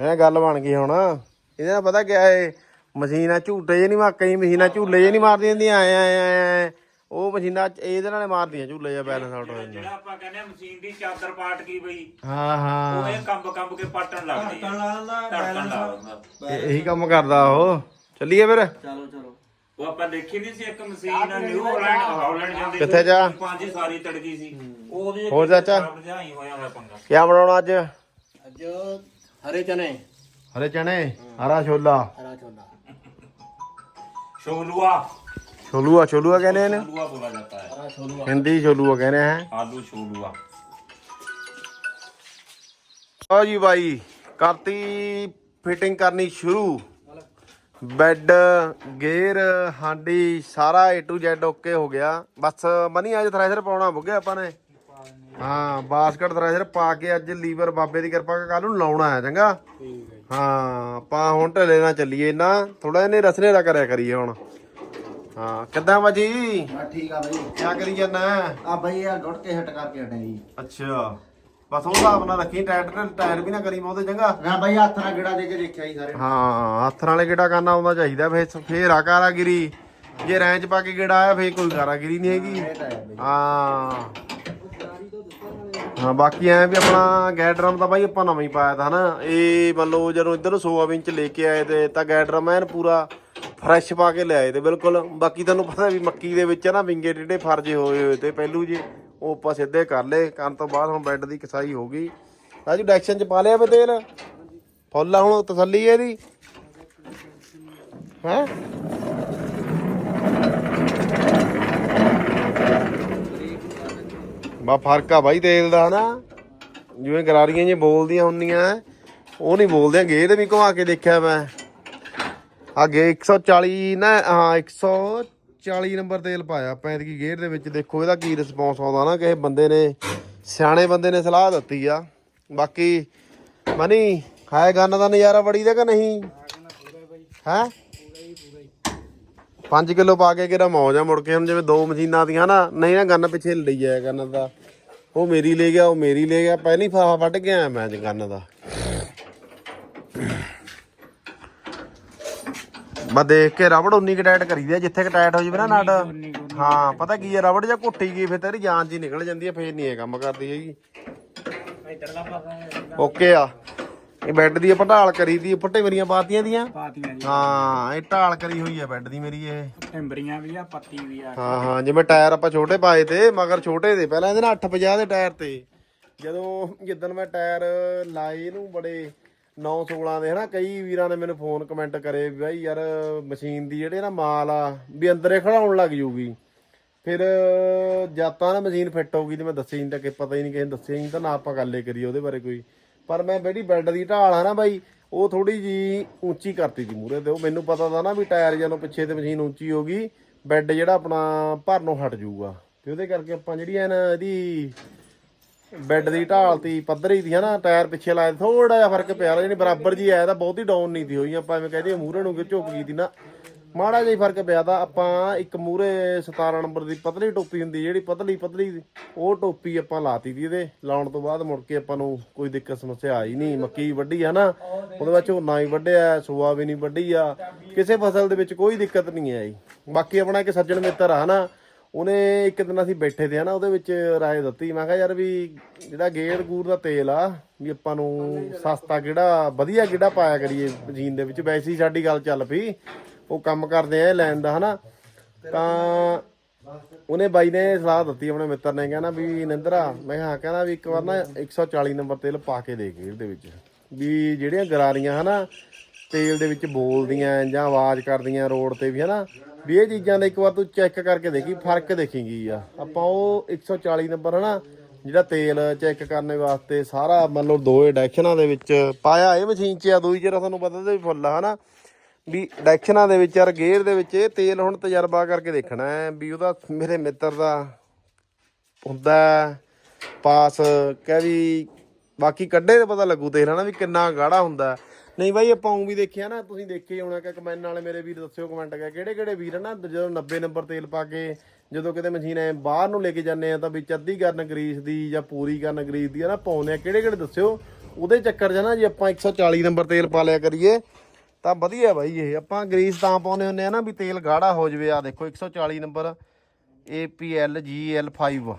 ਇਹ ਗੱਲ ਬਣ ਗਈ ਹੁਣ। ਇਹਦੇ ਨਾਲ ਪਤਾ ਕਿਆ ਏ ਮਸ਼ੀਨਾਂ ਝੂਟੇ ਜੇ ਨਹੀਂ ਮਾ ਕਈ ਮਸ਼ੀਨਾਂ ਝੂਲੇ ਜੇ ਨਹੀਂ ਮਾਰਦੀਆਂ ਹੁੰਦੀਆਂ ਐ ਐ ਐ। ਉਹ ਮਸ਼ੀਨਾਂ ਇਹਦੇ ਨਾਲ ਮਾਰਦੀਆਂ ਝੂਲੇ ਜਾਂ ਬੈਲੈਂਸ ਆਊਟ ਹੋ ਜਾਂਦਾ ਜਿਹੜਾ ਆਪਾਂ ਕਹਿੰਦੇ ਆ ਮਸ਼ੀਨ ਦੀ ਚਾਦਰ ਪਾਟ ਗਈ ਬਈ ਹਾਂ ਹਾਂ। ਉਹ ਇਹ ਕੰਬ ਕੰਬ ਕੇ ਪਾਟਣ ਲੱਗਦੀ ਹੈ ਧੜਕਣ ਲਾ ਦਿੰਦਾ। ਇਹ- ਇਹੀ ਕੰਮ ਕਰਦਾ ਉਹ। ਚੱਲੀਏ ਫਿਰ। ਚਲੋ ਚਲੋ। ਉਹ ਆਪਾਂ ਦੇਖੀ ਨਹੀਂ ਸੀ ਇੱਕ ਮਸ਼ੀਨ ਨਿਊ ਹਾਲੈਂਡ ਹਾਲੈਂਡ ਜਾਂਦੀ ਕਿੱਥੇ ਜਾ? ਪੰਜ ਸਾਰੀ ਤੜਕੀ ਸੀ। ਉਹਦੇ ਹੋਰ ਚਾਚਾ? ਭਰਜਾਈ ਹੋਇਆ ਹੋਇਆ ਪੰਗਾ। ਕਿਆ ਬਣਾਉਣਾ ਅੱਜ? ਅੱਜ ਹਰੇ ਚਨੇ। ਹਰੇ ਚਣੇ ਹਰਾ ਛੋਲਾ। ਹਰਾ ਛੋਲਾ। ਛੋਲੂਆ। ਛੋਲੂਆ ਛੋਲੂਆ ਕਹਿੰਦੇ ਇਹਨੂੰ? ਛੋਲੂਆ ਬੋਲਾ ਜਾਂਦਾ ਹੈ। ਹਰਾ ਛੋਲੂਆ। ਹਿੰਦੀ ਛੋਲੂਆ ਕਹਿੰਦੇ ਹੈ ਆਲੂ ਛੋਲੂਆ। ਆ ਜੀ ਬਾਈ ਕਰਤੀ ਫਿਟਿੰਗ ਕਰਨੀ ਸ਼ੁਰੂ। ਬੈੱਡ ਗੇਅਰ ਹਾਂਡੀ ਸਾਰਾ A to Z ਓਕੇ ਹੋ ਗਿਆ। ਬਸ ਮਨੀ ਅੱਜ ਥ੍ਰੈਸ਼ਰ ਪਾਉਣਾ ਬੁੱਗੇ ਆਪਾਂ ਨੇ। ਹਾਂ ਬਾਸਕਟ ਥ੍ਰੈਸ਼ਰ ਪਾ ਕੇ ਅੱਜ ਲੀਵਰ ਬਾਬੇ ਦੀ ਕਿਰਪਾ ਕੱਲ ਨੂੰ ਲਾਉਣਾ ਹੈ ਚੰਗਾ? ਹਾਂ ਆਪਾਂ ਹੁਣ ਢਲੇ ਨਾਲ ਚੱਲੀਏ ਨਾ ਥੋੜਾ ਇਹਨੇ ਰਸਨੇ ਦਾ ਕਰਿਆ ਕਰੀਏ ਹੁਣ। ਹਾਂ ਕਿੱਦਾਂ ਬਾਜੀ? ਹਾਂ ਠੀਕ ਆ ਬਈ। ਕੀ ਕਰੀ ਜਾਂਦਾ? ਆ ਬਈ ਆ ਗੁੜ ਕੇ ਹਟ ਕਰਕੇ ਹਟੇ ਜੀ। ਅੱਛਾ। ਬਸ ਉਹ ਹਿਸਾਬ ਨਾਲ ਰੱਖੀ ਟਾਇਰ ਤੇ ਟਾਇਰ ਵੀ ਨਾ ਕਰੀ ਬਹੁਤੇ ਚੰਗਾ ਨਾ ਬਈ ਹੱਥ ਨਾਲ ਗੇੜਾ ਦੇ ਕੇ ਦੇਖਿਆ ਜੀ ਸਾਰੇ। ਹਾਂ ਹੱਥ ਨਾਲੇ ਗੇੜਾ ਕਰਨਾ ਆਉਂਦਾ ਚਾਹੀਦਾ ਫੇਰ ਫੇਰ ਆ ਕਾਰਾਗਿਰੀ। ਜੇ ਰੈਂਚ ਪਾ ਕੇ ਗੇੜਾ ਆਇਆ ਫੇਰ ਕੋਈ ਕਾਰਾਗਿਰੀ ਨਹੀਂ ਹੈਗੀ। ਇਹ ਤਾਂ ਹੈ ਬਈ। ਹਾਂ। ਹਾਂ ਬਾਕੀ ਐ ਵੀ ਆਪਣਾ ਗੈਡਰਮ ਤਾਂ ਬਾਈ ਆਪਾਂ ਨਵਾਂ ਹੀ ਪਾਇਆ ਤਾਂ ਹਨਾ। ਇਹ ਮੰਨ ਲਓ ਜਦੋਂ ਇੱਧਰ ਸੋਆਬੀਨ ਚ ਲੈ ਕੇ ਆਏ ਤੇ ਤਾਂ ਗੈਡਰਮ ਐਨ ਪੂਰਾ ਫਰੈਸ਼ ਪਾ ਕੇ ਲਿਆਏ ਤੇ ਬਿਲਕੁਲ। ਬਾਕੀ ਤੁਹਾਨੂੰ ਪਤਾ ਵੀ ਮੱਕੀ ਦੇ ਵਿੱਚ ਨਾ ਵਿੰਗੇ ਟੇਢੇ ਫਰਜੇ ਹੋਏ ਹੋਏ ਤੇ ਪਹਿਲੂ ਜੇ ਉਹ ਆਪਾਂ ਸਿੱਧੇ ਕਰ ਲਏ। ਕਰਨ ਤੋਂ ਬਾਅਦ ਹੁਣ ਬੈੱਡ ਦੀ ਕਸਾਈ ਹੋ ਗਈ। ਰਾਜੂ ਡੈਕਸ਼ਨ ਚ ਪਾ ਲਿਆ ਵੇ ਤੇਲ? ਫੁੱਲ ਆ ਹੁਣ ਤਸੱਲੀ ਹੈ ਇਹਦੀ। ਹੈ? ਬਾ, ਫ਼ਰਕ ਆ ਬਾਈ ਤੇਲ ਦਾ ਨਾ। ਜਿਵੇਂ ਗਰਾਰੀਆਂ ਜੀ ਬੋਲਦੀਆਂ ਹੁੰਦੀਆਂ। ਉਹ ਨਹੀਂ ਬੋਲਦੇ ਗੇਰ ਵੀ ਘੁਮਾ ਕੇ ਦੇਖਿਆ ਮੈਂ। ਅੱਗੇ 140 ਨਾ, ਹਾਂ 140 ਨੰਬਰ ਤੇਲ ਪਾਇਆ ਆਪਾਂ ਇਹਦੀ ਗੇਅਰ ਦੇ ਵਿੱਚ। ਦੇਖੋ ਇਹਦਾ ਕੀ ਰਿਸਪੌਂਸ ਆਉਂਦਾ ਨਾ, ਕਿਸੇ ਬੰਦੇ ਨੇ, ਸਿਆਣੇ ਬੰਦੇ ਨੇ ਸਲਾਹ ਦਿੱਤੀ ਆ। ਬਾਕੀ ਮਨੀ, ਹੈ ਗੰਨ ਦਾ ਨਜ਼ਾਰਾ ਬੜੀ ਦਾ ਕਿ ਨਹੀਂ? ਹੈ? 5 ਕਿਲੋ ਪਾ ਕੇ ਕਿਹੜਾ ਮੌਜ ਆ ਮੁੜ ਕੇ, ਹੁਣ ਜਿਵੇਂ ਦੋ ਮਸ਼ੀਨਾਂ ਦੀਆਂ ਨਾ, ਨਹੀਂ ਨਾ ਗੰਨ ਪਿੱਛੇ ਲਈ ਜਾਇਆ ਗੰਨ ਦਾ। ਉਹ ਮੇਰੀ ਲੈ ਗਿਆ, ਉਹ ਮੇਰੀ ਲੈ ਗਿਆ, ਪਹਿਲੀ ਫਾਫਾ ਵੱਢ ਕੇ ਆਇਆ ਮੈਂ ਗੰਨ ਦਾ। ਮੈਂ ਦੇਖ ਕੇ ਰਬੜ ਉਨੀ ਕੁ ਟਾਈਟ ਕਰੀਦੀ ਆ ਜਿੱਥੇ ਕ ਟਾਈਟ ਹੋ ਜਾਵੇ ਨਾ ਨਟ। ਹਾਂ ਪਤਾ ਕੀ ਹੈ ਰਬੜ ਜਾਂ ਘੁੱਟੀ ਗਈ ਫਿਰ ਤੇਰੀ ਜਾਨ ਜੀ ਨਿਕਲ ਜਾਂਦੀ ਹੈ ਫੇਰ ਨਹੀਂ ਇਹ ਕੰਮ ਕਰਦੀ ਹੈਗੀ। ਓਕੇ ਆ। ਇਹ ਬੈੱਡ ਦੀ ਆਪਾਂ ਢਾਲ ਕਰੀ ਦੀ ਫੱਟੇ ਮੇਰੀਆਂ ਪਾਤੀਆਂ ਦੀਆਂ। ਪਾਤੀਆਂ ਜੀ। ਹਾਂ ਇਹ ਢਾਲ ਕਰੀ ਹੋਈ ਹੈ ਬੈੱਡ ਦੀ ਮੇਰੀ ਇਹ। ਟਿੰਬਰੀਆਂ ਵੀ ਆ ਪੱਤੀ ਵੀ ਆ। ਹਾਂ ਹਾਂ ਜਿਵੇਂ ਟਾਇਰ ਆਪਾਂ ਛੋਟੇ ਪਾਏ ਤੇ ਮਗਰ ਛੋਟੇ ਦੇ ਪਹਿਲਾਂ ਇਹਦੇ ਨਾਲ 850 ਦੇ ਟਾਇਰ ਤੇ। ਜਦੋਂ ਜਿੱਦਣ ਮੈਂ ਟਾਇਰ ਲਾਏ ਇਹਨੂੰ ਬੜੇ 916 ਦੇ ਹਨਾ, ਕਈ ਵੀਰਾਂ ਨੇ ਮੈਨੂੰ ਫੋਨ ਕਮੈਂਟ ਕਰੇ ਵੀ ਬਾਈ ਯਾਰ ਮਸ਼ੀਨ ਦੀ ਜਿਹੜੇ ਨਾ ਮਾਲ ਆ, ਵੀ ਅੰਦਰੇ ਖੜਾਉਣ ਲੱਗ ਜੂਗੀ। ਫਿਰ ਜਾਤਾਂ ਨਾ ਮਸ਼ੀਨ ਫਿੱਟ ਹੋਊਗੀ ਤੇ ਮੈਂ ਦੱਸਿਆ ਨਹੀਂ ਤਾਂ ਕਿ ਪਤਾ ਹੀ ਨਹੀਂ ਕਿਸੇ ਨੇ ਦੱਸਿਆ ਹੀ ਨਹੀਂ ਤਾਂ ਨਾ ਆਪਾਂ ਗੱਲੇ ਕਰੀਏ ਉਹਦੇ ਬਾਰੇ ਕੋਈ। ਪਰ ਮੈਂ ਜਿਹੜੀ ਬੈੱਡ ਦੀ ਢਾਲ ਆ ਨਾ ਬਾਈ, ਉਹ ਥੋੜੀ ਜੀ ਉੱਚੀ ਕਰਤੀ ਸੀ ਮੂਰੇ ਤੇ ਉਹ ਮੈਨੂੰ ਪਤਾ ਦਾ ਨਾ ਵੀ ਟਾਇਰ ਜਦੋਂ ਪਿੱਛੇ ਤੇ ਮਸ਼ੀਨ ਉੱਚੀ ਹੋ ਗਈ ਬੈੱਡ ਜਿਹੜਾ ਆਪਣਾ ਭਰਨੋਂ ਹਟ ਜਾਊਗਾ ਤੇ ਉਹਦੇ ਕਰਕੇ ਆਪਾਂ ਜਿਹੜੀ ਐ ਨਾ ਇਹਦੀ ਬੈੱਡ ਦੀ ਢਾਲ ਤੀ, ਪੱਧਰੀ ਦੀ ਹਨਾ, ਟਾਇਰ ਪਿੱਛੇ ਲਾਇਆ ਥੋੜਾ ਜਿਹਾ ਫ਼ਰਕ ਪਿਆ ਜਿਹੜੀ ਬਰਾਬਰ ਜੀ ਆਇਆ ਤਾਂ ਬਹੁਤੀ ਡਾਊਨ ਨਹੀਂ ਦੀ ਹੋਈ, ਆਪਾਂ ਐਵੇਂ ਕਹਦੇ ਮੂਹਰੇ ਨੂੰ ਕਿ ਝੁਕ ਗਈ ਤੀ ਨਾ। ਮਾੜਾ ਜਿਹਾ ਹੀ ਫ਼ਰਕ ਪਿਆ ਤਾਂ, ਆਪਾਂ ਇੱਕ ਮੂਰੇ 17 ਨੰਬਰ ਦੀ ਪਤਲੀ ਟੋਪੀ ਹੁੰਦੀ, ਜਿਹੜੀ ਪਤਲੀ ਪਤਲੀ ਉਹ ਟੋਪੀ ਆਪਾਂ ਲਾਤੀ ਦੀ ਇਹਦੇ। ਲਾਉਣ ਤੋਂ ਬਾਅਦ ਮੁੜ ਕੇ ਆਪਾਂ ਨੂੰ ਕੋਈ ਦਿੱਕਤ, ਸਮੱਸਿਆ ਆਈ ਨਹੀਂ, ਮੱਕੀ ਵੱਢੀ ਆ ਨਾ ਉਹਦੇ ਵਿੱਚ ਝੋਨਾ ਵੀ ਵੱਢਿਆ, ਸੋਆ ਵੀ ਨਹੀਂ ਵੱਢੀ ਆ, ਕਿਸੇ ਫਸਲ ਦੇ ਵਿੱਚ ਕੋਈ ਦਿੱਕਤ ਨਹੀਂ ਆਈ। ਬਾਕੀ ਆਪਣਾ ਇੱਕ ਸੱਜਣ ਮਿੱਤਰ ਆ ਨਾ ਉਹਨੇ ਇੱਕ ਦਿਨ ਅਸੀਂ ਬੈਠੇ ਤੇ ਨਾ ਉਹਦੇ ਵਿੱਚ ਰਾਏ ਦਿੱਤੀ। ਮੈਂ ਕਿਹਾ ਯਾਰ ਵੀ ਜਿਹੜਾ ਗੇੜ ਗੂਰ ਦਾ ਤੇਲ ਆ ਵੀ ਆਪਾਂ ਨੂੰ ਸਸਤਾ ਕਿਹੜਾ ਵਧੀਆ ਕਿਹੜਾ ਪਾਇਆ ਕਰੀਏ ਮਸ਼ੀਨ ਦੇ ਵਿੱਚ? ਵੈਸੇ ਹੀ ਸਾਡੀ ਗੱਲ ਚੱਲ ਪਈ। ਉਹ ਕੰਮ ਕਰਦੇ ਆ ਲੈਣ ਦਾ ਹਨਾ? ਤਾਂ ਉਹਨੇ ਬਾਈ ਨੇ ਸਲਾਹ ਦਿੱਤੀ ਆਪਣੇ ਮਿੱਤਰ ਨੇ ਕਹਿੰਦਾ ਵੀ ਨਿੰਦਰਾ ਮੈਂ ਕਿਹਾ ਹਾਂ, ਕਹਿੰਦਾ ਵੀ ਇੱਕ ਵਾਰ ਨਾ 140 ਨੰਬਰ ਤੇਲ ਪਾ ਕੇ ਦੇ ਗੇੜ ਦੇ ਵਿੱਚ। ਵੀ ਜਿਹੜੀਆਂ ਗਰਾਰੀਆਂ ਹਨਾ ਤੇਲ ਦੇ ਵਿੱਚ ਬੋਲਦੀਆਂ ਜਾਂ ਆਵਾਜ਼ ਕਰਦੀਆਂ ਰੋਡ ਤੇ ਵੀ ਹਨਾ? ਵੀ ਇਹ ਚੀਜ਼ਾਂ ਦਾ ਇੱਕ ਵਾਰ ਤੂੰ ਚੈੱਕ ਕਰਕੇ ਦੇਖੀ, ਫ਼ਰਕ ਦੇਖੇਂਗੀ ਆ। ਆਪਾਂ ਉਹ 140 ਨੰਬਰ ਹਨਾ, ਜਿਹੜਾ ਤੇਲ ਚੈੱਕ ਕਰਨ ਵਾਸਤੇ ਸਾਰਾ ਮੰਨ ਲਓ ਦੋ ਡਾਇਰੈਕਸ਼ਨਾਂ ਦੇ ਵਿੱਚ ਪਾਇਆ, ਇਹ ਮਸ਼ੀਨ 'ਚ ਆ ਦੂਜੀ ਜਿਹੜਾ ਤੁਹਾਨੂੰ ਪਤਾ ਤੇ ਵੀ ਫੁੱਲ ਆ ਹਨਾ। ਵੀ ਡਾਇਰੈਕਸ਼ਨਾਂ ਦੇ ਵਿੱਚ ਯਾਰ ਗੇਅਰ ਦੇ ਵਿੱਚ ਇਹ ਤੇਲ ਹੁਣ ਤਜਰਬਾ ਕਰਕੇ ਦੇਖਣਾ ਹੈ, ਵੀ ਉਹਦਾ ਮੇਰੇ ਮਿੱਤਰ ਦਾ ਹੁੰਦਾ ਪਾਸ, ਕਹਿ ਵੀ ਬਾਕੀ ਕੱਢੇ ਤੇ ਪਤਾ ਲੱਗੂ ਤੇਲ ਹਨਾ, ਵੀ ਕਿੰਨਾ ਗਾੜਾ ਹੁੰਦਾ ਨਹੀਂ ਬਾਈ, ਆਪਾਂ ਉਂ ਵੀ ਦੇਖਿਆ ਨਾ, ਤੁਸੀਂ ਦੇਖੇ ਹੀ ਹੋਣਾ ਕਿ ਕਮੈਂਟ ਵਾਲੇ ਮੇਰੇ ਵੀਰ ਦੱਸਿਓ ਕਮੈਂਟ ਕਰਕੇ। ਕਿਹੜੇ ਕਿਹੜੇ ਵੀਰ ਆ ਨਾ, ਜਦੋਂ 90 ਨੰਬਰ ਤੇਲ ਪਾ ਕੇ, ਜਦੋਂ ਕਿਤੇ ਮਸ਼ੀਨ ਐ ਬਾਹਰ ਨੂੰ ਲੈ ਕੇ ਜਾਂਦੇ ਆ, ਤਾਂ ਵਿੱਚ ਅੱਧੀ ਕਰਨ ਗਰੀਸ ਦੀ ਜਾਂ ਪੂਰੀ ਕਰਨ ਗਰੀਸ ਦੀ ਆ ਨਾ, ਪਾਉਂਦੇ ਆ। ਕਿਹੜੇ ਕਿਹੜੇ ਦੱਸਿਓ? ਉਹਦੇ ਚੱਕਰ 'ਚ ਨਾ, ਜੇ ਆਪਾਂ 140 ਨੰਬਰ ਤੇਲ ਪਾ ਲਿਆ ਕਰੀਏ, ਤਾਂ ਵਧੀਆ ਬਾਈ ਇਹ। ਆਪਾਂ ਗਰੀਸ ਤਾਂ ਪਾਉਂਦੇ ਹੁੰਦੇ ਆ ਨਾ, ਵੀ ਤੇਲ ਗਾੜਾ ਹੋ ਜਵੇ। ਆ ਦੇਖੋ 140 ਨੰਬਰ APL GL5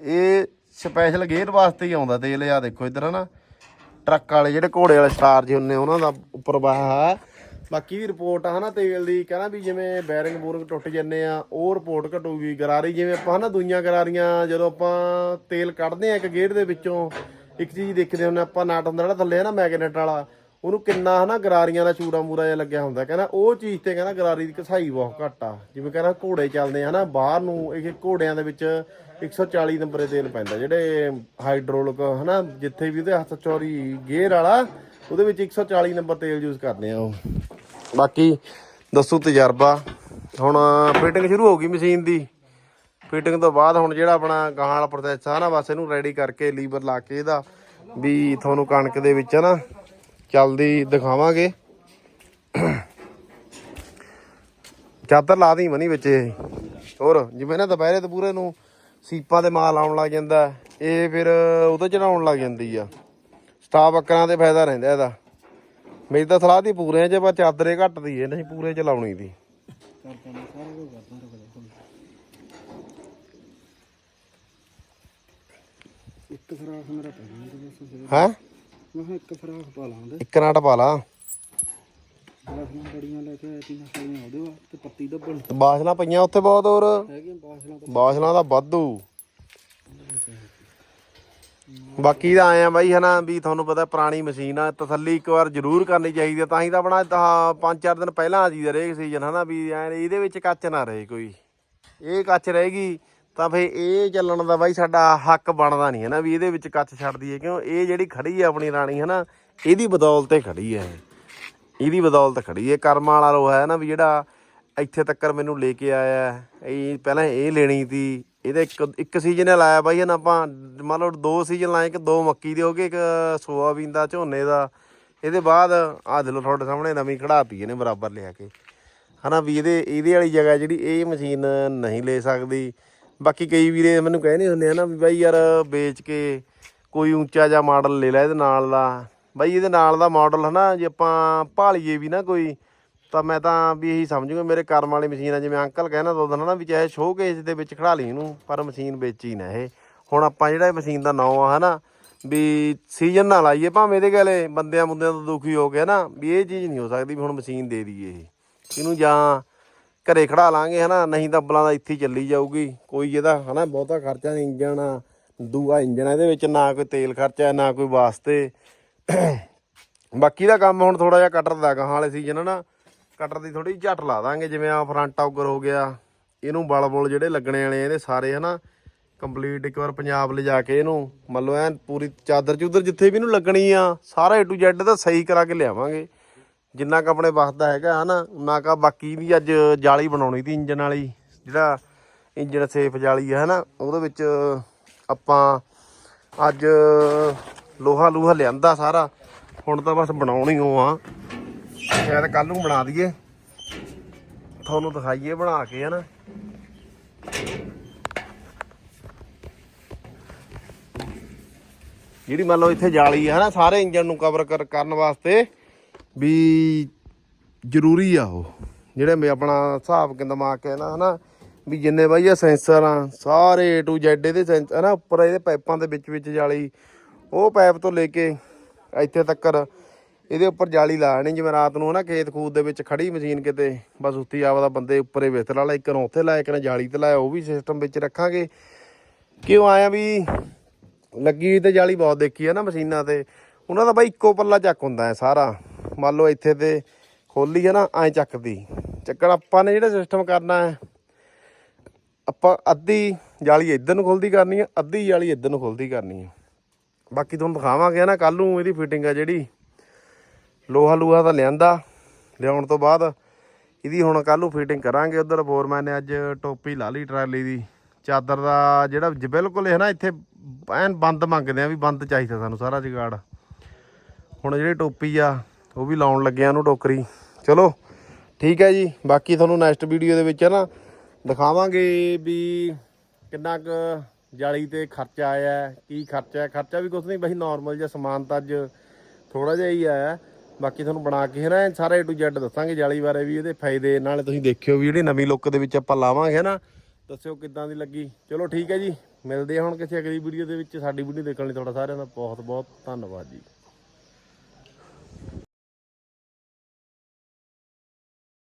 ਇਹ ਸਪੈਸ਼ਲ ਗੇਅਰ ਵਾਸਤੇ ਹੀ ਆਉਂਦਾ ਤੇਲ ਆ ਦੇਖੋ ਇੱਧਰ, ਹਨਾ? ਟਰੱਕ ਵਾਲੇ, ਜਿਹੜੇ ਘੋੜੇ ਵਾਲੇ ਸਟਾਰ ਜੀ ਹੁੰਨੇ ਉਹਨਾਂ ਦਾ ਉੱਪਰ ਬਾਹਾ ਬਾਕੀ ਦੀ ਰਿਪੋਰਟ ਆ ਹਨਾ, ਤੇਲ ਦੀ, ਕਹਿੰਦਾ ਵੀ ਜਿਵੇਂ ਬੈਰਿੰਗ ਬੂਰਿੰਗ ਟੁੱਟ ਜੰਨੇ ਆ, ਉਹ ਰਿਪੋਰਟ ਘਟੂਗੀ। ਗਰਾਰੀ ਜਿਵੇਂ ਆਪਾਂ ਹਨਾ, ਦੂਈਆਂ ਗਰਾਰੀਆਂ, ਜਦੋਂ ਆਪਾਂ ਤੇਲ ਕੱਢਦੇ ਆ ਇੱਕ ਗੇਅਰ ਦੇ ਵਿੱਚੋਂ, ਇੱਕ ਚੀਜ਼ ਦੇਖਦੇ ਹੁੰਨੇ ਆਪਾਂ ਨਾਟ ਹੁੰਦਾ ਜਿਹੜਾ ਥੱਲੇ ਆ ਨਾ ਮੈਗਨੇਟ ਵਾਲਾ ਉਹਨੂੰ ਕਿੰਨਾ ਹਨਾ ਗਰਾਰੀਆਂ ਦਾ ਚੂੜਾ ਮੂਰਾ ਜਿਹਾ ਲੱਗਿਆ ਹੁੰਦਾ, ਕਹਿੰਦਾ ਉਹ ਚੀਜ਼ ਤੇ ਕਹਿੰਦਾ ਗਰਾਰੀ ਦੀ ਕਸਾਈ ਬਹੁਤ ਘੱਟ ਆ। ਜਿਵੇਂ ਕਹਿੰਦਾ ਘੋੜੇ ਚੱਲਦੇ ਆ ਹਨਾ, ਬਾਹਰ ਨੂੰ ਇਹ ਘੋੜਿਆਂ ਦੇ ਵਿੱਚ 140 ਨੰਬਰ ਦੇ ਤੇਲ ਪੈਂਦਾ, ਜਿਹੜੇ ਹਾਈਡ੍ਰੋਲਿਕ ਹਨਾ, ਜਿੱਥੇ ਵੀ ਉਹਦੇ ਹੱਥ ਚੋਰੀ ਗੇਅਰ ਵਾਲਾ, ਉਹਦੇ ਵਿੱਚ 140 ਨੰਬਰ ਤੇਲ ਯੂਜ਼ ਕਰਦੇ ਆ ਉਹ। ਬਾਕੀ ਦੱਸੋ ਤਜਰਬਾ, ਹੁਣ ਫਿਟਿੰਗ ਸ਼ੁਰੂ ਹੋ ਗਈ ਮਸ਼ੀਨ ਦੀ। ਫਿਟਿੰਗ ਤੋਂ ਬਾਅਦ ਹੁਣ ਜਿਹੜਾ ਆਪਣਾ ਗਾਂ ਵਾਲਾ ਪ੍ਰੋਸੈਸ ਆ ਨਾ, ਬਸ ਇਹਨੂੰ ਰੈਡੀ ਕਰਕੇ ਲੀਵਰ ਲਾ ਕੇ ਇਹਦਾ, ਵੀ ਤੁਹਾਨੂੰ ਕਣਕ ਦੇ ਵਿੱਚ ਨਾ ਚੱਲਦੀ ਦਿਖਾਵਾਂਗੇ। ਚਾਦਰ ਲਾ ਦੀ ਮਨੀ ਵਿੱਚ ਇਹ। ਹੋਰ ਜਿਵੇਂ ਨਾ ਦੁਪਹਿਰੇ ਤੇ ਪੂਰੇ ਨੂੰ ਸੀਪਾਂ ਤੇ ਮਾਲ ਆਉਣ ਲੱਗ ਜਾਂਦਾ ਇਹ ਫਿਰ ਉਹਦੇ ਚੜਾਉਣ ਲੱਗ ਜਾਂਦੀ ਆ। ਸਟਾਫ ਅੱਕਰਾਂ ਤੇ ਫਾਇਦਾ ਰਹਿੰਦਾ ਇਹਦਾ। ਮੇਰੀ ਤਾਂ ਸਲਾਹ ਦੀ ਪੂਰਿਆਂ 'ਚ ਪਰ ਚਾਦਰੇ ਘੱਟਦੀ ਏ ਨਹੀਂ ਪੂਰੇ 'ਚ ਲਾਉਣੀ ਦੀ ਹੈ? ਮੈਂ ਇੱਕ ਫਰਾਕ ਪਾ ਲਾਂਦੇ ਇੱਕ ਨਾਟ ਪਾ ਲਾ। ਬਾਸਲਾਂ ਬੜੀਆਂ ਲੈ ਕੇ ਆਇਆ ਤੀਨਾਂ ਸਾਲੀਆਂ ਉਹਦੇ ਵਾ ਤੇ ਪੱਤੀ ਦੱਬਣ। ਤੇ ਬਾਸ਼ਲਾਂ ਪਈਆਂ ਉੱਥੇ ਬਹੁਤ ਹੋਰ। ਹੈਗੀਆਂ ਬਾਸਲਾਂ ਤਾਂ ਬਾਸ਼ਲਾਂ ਦਾ ਵਾਧੂ। ਬਾਕੀ ਦਾ ਆਇਆ ਬਾਈ ਹਨਾ ਵੀ ਤੁਹਾਨੂੰ ਪਤਾ ਪੁਰਾਣੀ ਮਸ਼ੀਨ ਆ ਤਸੱਲੀ ਇੱਕ ਵਾਰ ਜ਼ਰੂਰ ਕਰਨੀ ਚਾਹੀਦੀ ਆ ਤਾਂ ਹੀ ਤਾਂ ਆਪਣਾ ਤਾਂ ਪੰਜ ਚਾਰ ਦਿਨ ਪਹਿਲਾਂ ਆ ਜੀ ਹਰੇਕ ਸੀਜ਼ਨ ਹਨਾ ਵੀ ਐਨ ਇਹਦੇ ਵਿੱਚ ਕੱਚ ਨਾ ਰਹੇ ਕੋਈ। ਇਹ ਕੱਚ ਰਹੇਗੀ ਤਾਂ ਫੇ ਇਹ ਚੱਲਣ ਦਾ ਬਾਈ ਸਾਡਾ ਹੱਕ ਬਣਦਾ ਨਹੀਂ ਹੈ ਨਾ ਵੀ ਇਹਦੇ ਵਿੱਚ ਕੱਚ ਛੱਡ ਦਈਏ। ਕਿਉਂ? ਇਹ ਜਿਹੜੀ ਖੜੀ ਹੈ ਆਪਣੀ ਰਾਣੀ ਹੈ ਨਾ, ਇਹਦੀ ਬਦੌਲਤ ਤੇ ਖੜੀ ਆ ਇਹਦੀ ਬਦੌਲਤ ਖੜੀ ਹੈ। ਕਰਮਾਂ ਵਾਲਾ ਲੋਹਾ ਹੈ ਨਾ ਵੀ ਜਿਹੜਾ ਇੱਥੇ ਤੱਕਰ ਮੈਨੂੰ ਲੈ ਕੇ ਆਇਆ ਇਹ ਪਹਿਲਾਂ ਇਹ ਲੈਣੀ ਸੀ। ਇਹਦੇ ਇੱਕ ਇੱਕ ਸੀਜ਼ਨ ਲਾਇਆ ਬਾਈ ਹਨ ਆਪਾਂ, ਮੰਨ ਲਓ ਦੋ ਸੀਜ਼ਨ ਲਾਏ ਕਿ ਦੋ ਮੱਕੀ ਦੇ ਹੋ ਗਏ, ਇੱਕ ਸੋਆਬੀਨ ਦਾ, ਝੋਨੇ ਦਾ। ਇਹਦੇ ਬਾਅਦ ਆ ਦੇ ਲਓ ਤੁਹਾਡੇ ਸਾਹਮਣੇ ਨਵੀਂ ਖੜਾਤੀ ਇਹਨੇ ਬਰਾਬਰ ਲਿਆ ਕੇ। ਹਨਾ ਵੀ ਇਹਦੇ ਇਹਦੇ ਵਾਲੀ ਜਗ੍ਹਾ ਜਿਹੜੀ ਇਹ ਮਸ਼ੀਨ ਨਹੀਂ ਲੈ ਸਕਦੀ। ਬਾਕੀ ਕਈ ਵੀਰੇ ਮੈਨੂੰ ਕਹਿੰਦੇ ਹੁੰਦੇ ਆ ਨਾ ਵੀ ਬਾਈ ਯਾਰ ਵੇਚ ਕੇ ਕੋਈ ਉੱਚਾ ਜਿਹਾ ਮਾਡਲ ਲੈ ਲੈ ਇਹਦੇ ਨਾਲ ਦਾ। ਬਾਈ ਇਹਦੇ ਨਾਲ ਦਾ ਮਾਡਲ ਹਨਾ, ਜੇ ਆਪਾਂ ਭਾਲੀਏ ਵੀ ਨਾ ਕੋਈ, ਤਾਂ ਮੈਂ ਤਾਂ ਵੀ ਇਹੀ ਸਮਝੂਗਾ ਮੇਰੇ ਕਰਮ ਵਾਲੀ ਮਸ਼ੀਨ ਆ, ਜਿਵੇਂ ਅੰਕਲ ਕਹਿੰਦਾ ਦੋ ਦਿਨ ਨਾ ਵੀ ਚਾਹੇ ਸ਼ੋਕੇਸ ਦੇ ਵਿੱਚ ਖੜਾ ਲਈ ਇਹਨੂੰ, ਪਰ ਮਸ਼ੀਨ ਵੇਚੀ ਨਾ ਇਹ। ਹੁਣ ਆਪਾਂ ਜਿਹੜਾ ਇਹ ਮਸ਼ੀਨ ਦਾ ਨਾਂ ਆ ਹਨਾ, ਵੀ ਸੀਜ਼ਨ ਨਾ ਲਾਈਏ ਭਾਵੇਂ ਇਹਦੇ ਗਲੇ ਬੰਦਿਆਂ ਮੁੰਦਿਆਂ ਤੋਂ ਦੁਖੀ ਹੋ ਕੇ ਨਾ ਵੀ ਇਹ ਚੀਜ਼ ਨਹੀਂ ਹੋ ਸਕਦੀ ਵੀ ਹੁਣ ਮਸ਼ੀਨ ਦੇ ਦਈਏ ਇਹ। ਇਹਨੂੰ ਜਾਂ ਘਰੇ ਖੜਾ ਲਾਂਗੇ, ਹਨਾ? ਨਹੀਂ ਤਾਂ ਬਲਾਂ ਦਾ ਇੱਥੇ ਚੱਲੀ ਜਾਊਗੀ। ਕੋਈ ਇਹਦਾ, ਹਨਾ? ਬਹੁਤਾ ਖਰਚਾ ਨਹੀਂ ਇੰਜਣ ਆ ਦੂਆ ਇੰਜਣ ਇਹਦੇ ਵਿੱਚ ਨਾ ਕੋਈ ਤੇਲ ਖਰਚਾ ਨਾ ਕੋਈ ਵਾਸਤੇ। ਬਾਕੀ ਦਾ ਕੰਮ ਹੁਣ ਥੋੜਾ ਜਿਹਾ ਕਟਰ ਦਾ, ਗਾਹਾਂ ਵਾਲੇ ਸੀਜ਼ਨ ਨਾ ਕਟਰ ਦੀ ਥੋੜੀ ਝੱਟ ਲਾ ਦਾਂਗੇ, ਜਿਵੇਂ ਆ ਫਰੰਟ ਆਊਗਰ ਹੋ ਗਿਆ। ਇਹਨੂੰ ਬਲ ਬੁਲ ਜਿਹੜੇ ਲੱਗਣੇ ਵਾਲੇ ਇਹਦੇ ਸਾਰੇ, ਹਨਾ? ਕੰਪਲੀਟ ਇੱਕ ਵਾਰ ਪੰਜਾਬ ਲਿਜਾ ਕੇ ਇਹਨੂੰ। ਮੰਨ ਲਓ ਐਨ ਪੂਰੀ ਚਾਦਰ ਚੂਦਰ ਜਿੱਥੇ ਵੀ ਇਹਨੂੰ ਲੱਗਣੀ ਆ, ਸਾਰਾ A to Z ਦਾ ਸਹੀ ਕਰਾ ਕੇ ਲਿਆਵਾਂਗੇ। ਜਿੰਨਾ ਕ ਆਪਣੇ ਵਸਦਾ ਹੈਗਾ, ਹਨਾ, ਉਨਾ ਕ ਬਾਕੀ ਵੀ ਅੱਜ ਜਾਲੀ ਬਣਾਉਣੀ ਤੀ ਇੰਜਨ ਵਾਲੀ, ਜਿਹੜਾ ਇੰਜਨ ਸੇਫ ਜਾਲੀ ਹੈ ਹਨਾ, ਉਹਦੇ ਵਿੱਚ ਆਪਾਂ ਅੱਜ ਲੋਹਾ ਲੂਹਾ ਲਿਆਂਦਾ ਸਾਰਾ, ਹੁਣ ਤਾਂ ਬਸ ਬਣਾਉਣੀ ਓ ਆ। ਸ਼ਾਇਦ ਕੱਲ ਨੂੰ ਬਣਾ ਦਈਏ। ਤੁਹਾਨੂੰ ਦਿਖਾਈਏ ਬਣਾ ਕੇ, ਹਨਾ। ਜਿਹੜੀ ਮੰਨ ਲਓ ਇੱਥੇ ਜਾਲੀ ਹੈ ਨਾ ਸਾਰੇ ਇੰਜਨ ਨੂੰ ਕਵਰ ਕਰ, ਕਰਨ ਵਾਸਤੇ ਵੀ ਜ਼ਰੂਰੀ ਆ ਉਹ। ਜਿਹੜੇ ਮੈਂ ਆਪਣਾ ਹਿਸਾਬ ਕਿੰਦਾ ਦਿਮਾਗ ਕਹਿੰਦਾ ਹਨਾ? ਵੀ ਜਿੰਨੇ ਬਾਈ ਆ ਸੈਂਸਰ ਆ, ਸਾਰੇ A to Z ਇਹਦੇ ਸੈਂਸਰ ਨਾ ਉੱਪਰ ਇਹਦੇ ਪਾਈਪਾਂ ਦੇ ਵਿੱਚ ਵਿੱਚ ਜਾਲੀ। ਉਹ ਪਾਈਪ ਤੋਂ ਲੈ ਕੇ ਇੱਥੇ ਤੱਕਰ ਇਹਦੇ ਉੱਪਰ ਜਾਲੀ ਲਾਣੀ, ਜਿਵੇਂ ਰਾਤ ਨੂੰ ਨਾ ਖੇਤ ਖੂਦ ਦੇ ਵਿੱਚ ਖੜੀ ਮਸ਼ੀਨ ਕਿਤੇ, ਬਸ ਉੱਤੀ ਆਪਦਾ ਬੰਦੇ ਉੱਪਰੇ ਵਿਸਰ ਵਾਲਾ ਇੱਕ ਨੂੰ ਉੱਥੇ ਲਾਇਆ ਇੱਕ ਨੇ ਜਾਲੀ ਤੇ ਲਾਇਆ ਉਹ ਵੀ ਸਿਸਟਮ ਵਿੱਚ ਰੱਖਾਂਗੇ। ਕਿਉਂ ਆਇਆ ਵੀ ਲੱਗੀ ਹੋਈ ਤੇ ਜਾਲੀ ਬਹੁਤ ਦੇਖੀ ਆ ਨਾ ਮਸ਼ੀਨਾਂ ਤੇ? ਉਹਨਾਂ ਦਾ ਬਾਈ ਇੱਕੋ ਪੱਲਾ ਚੱਕ ਹੁੰਦਾ ਹੈ ਸਾਰਾ। ਮੰਨ ਲਓ ਇੱਥੇ ਤੇ ਖੋਲੀ ਹੈ ਨਾ, ਐ ਚੱਕਦੀ। ਚੱਕਣ ਆਪਾਂ ਨੇ ਜਿਹੜਾ ਸਿਸਟਮ ਕਰਨਾ ਹੈ, ਆਪਾਂ ਅੱਧੀ ਜਾਲੀ ਇੱਧਰ ਨੂੰ ਖੁੱਲਦੀ ਕਰਨੀ ਹੈ, ਅੱਧੀ ਜਾਲੀ ਇੱਧਰ ਨੂੰ ਖੁੱਲਦੀ ਕਰਨੀ ਹੈ। ਬਾਕੀ ਤੁਹਾਨੂੰ ਦਿਖਾਵਾਂਗੇ ਨਾ ਕੱਲ ਨੂੰ ਇਹਦੀ ਫਿਟਿੰਗ ਆ ਜਿਹੜੀ। ਲੋਹਾ ਲੂਹਾ ਤਾਂ ਲਿਆਂਦਾ, ਲਿਆਉਣ ਤੋਂ ਬਾਅਦ ਇਹਦੀ ਹੁਣ ਕੱਲ ਨੂੰ ਫਿਟਿੰਗ ਕਰਾਂਗੇ ਉਧਰ। ਫੋਰਮੈਨ ਨੇ ਅੱਜ ਟੋਪੀ ਲਾ ਲਈ ਟਰਾਲੀ ਦੀ। ਚਾਦਰ ਦਾ ਜਿਹੜਾ ਬਿਲਕੁਲ ਹੈ ਨਾ ਇੱਥੇ ਐਨ ਬੰਦ ਮੰਗਦੇ ਆ ਵੀ ਬੰਦ ਚਾਹੀਦਾ ਸਾਨੂੰ ਸਾਰਾ ਜਗਾੜ। ਹੁਣ ਜਿਹੜੀ ਟੋਪੀ ਆ ਉਹ ਵੀ ਲਾਉਣ ਲੱਗਿਆ ਉਹਨੂੰ ਟੋਕਰੀ। ਚਲੋ, ਠੀਕ ਹੈ ਜੀ। ਬਾਕੀ ਤੁਹਾਨੂੰ ਨੈਕਸਟ ਵੀਡੀਓ ਦੇ ਵਿੱਚ ਹੈ ਨਾ, ਦਿਖਾਵਾਂਗੇ ਵੀ ਕਿੰਨਾ ਕੁ ਜਾਲੀ ਤੇ ਖਰਚਾ ਆਇਆ ਕੀ ਖਰਚਾ ਹੈ। ਖਰਚਾ ਵੀ ਕੁਝ ਨਹੀਂ ਬਈ ਨਾਰਮਲ ਜਿਹਾ ਸਮਾਨ ਤਾਂ ਅੱਜ ਥੋੜਾ ਜਿਹਾ ਹੀ ਆਇਆ ਬਾਕੀ ਤੁਹਾਨੂੰ ਬਣਾ ਕੇ ਹੈ ਨਾ ਸਾਰਾ A to Z ਦੱਸਾਂਗੇ ਜਾਲੀ ਬਾਰੇ ਵੀ, ਇਹਦੇ ਫਾਇਦੇ ਨਾਲੇ ਤੁਸੀਂ ਦੇਖਿਓ ਵੀ ਜਿਹੜੀ ਨਵੀਂ ਲੁੱਕ ਦੇ ਵਿੱਚ ਆਪਾਂ ਲਾਵਾਂਗੇ ਨਾ, ਦੱਸਿਓ ਕਿੱਦਾਂ ਦੀ ਲੱਗੀ। ਚਲੋ, ਠੀਕ ਹੈ ਜੀ। ਮਿਲਦੇ ਹਾਂ ਹੁਣ ਕਿਸੇ ਅਗਲੀ ਵੀਡੀਓ ਦੇ ਵਿੱਚ। ਸਾਡੀ ਵੀਡੀਓ ਦੇਖਣ ਲਈ ਤੁਹਾਡਾ ਸਾਰਿਆਂ ਦਾ ਬਹੁਤ ਬਹੁਤ ਧੰਨਵਾਦ ਜੀ।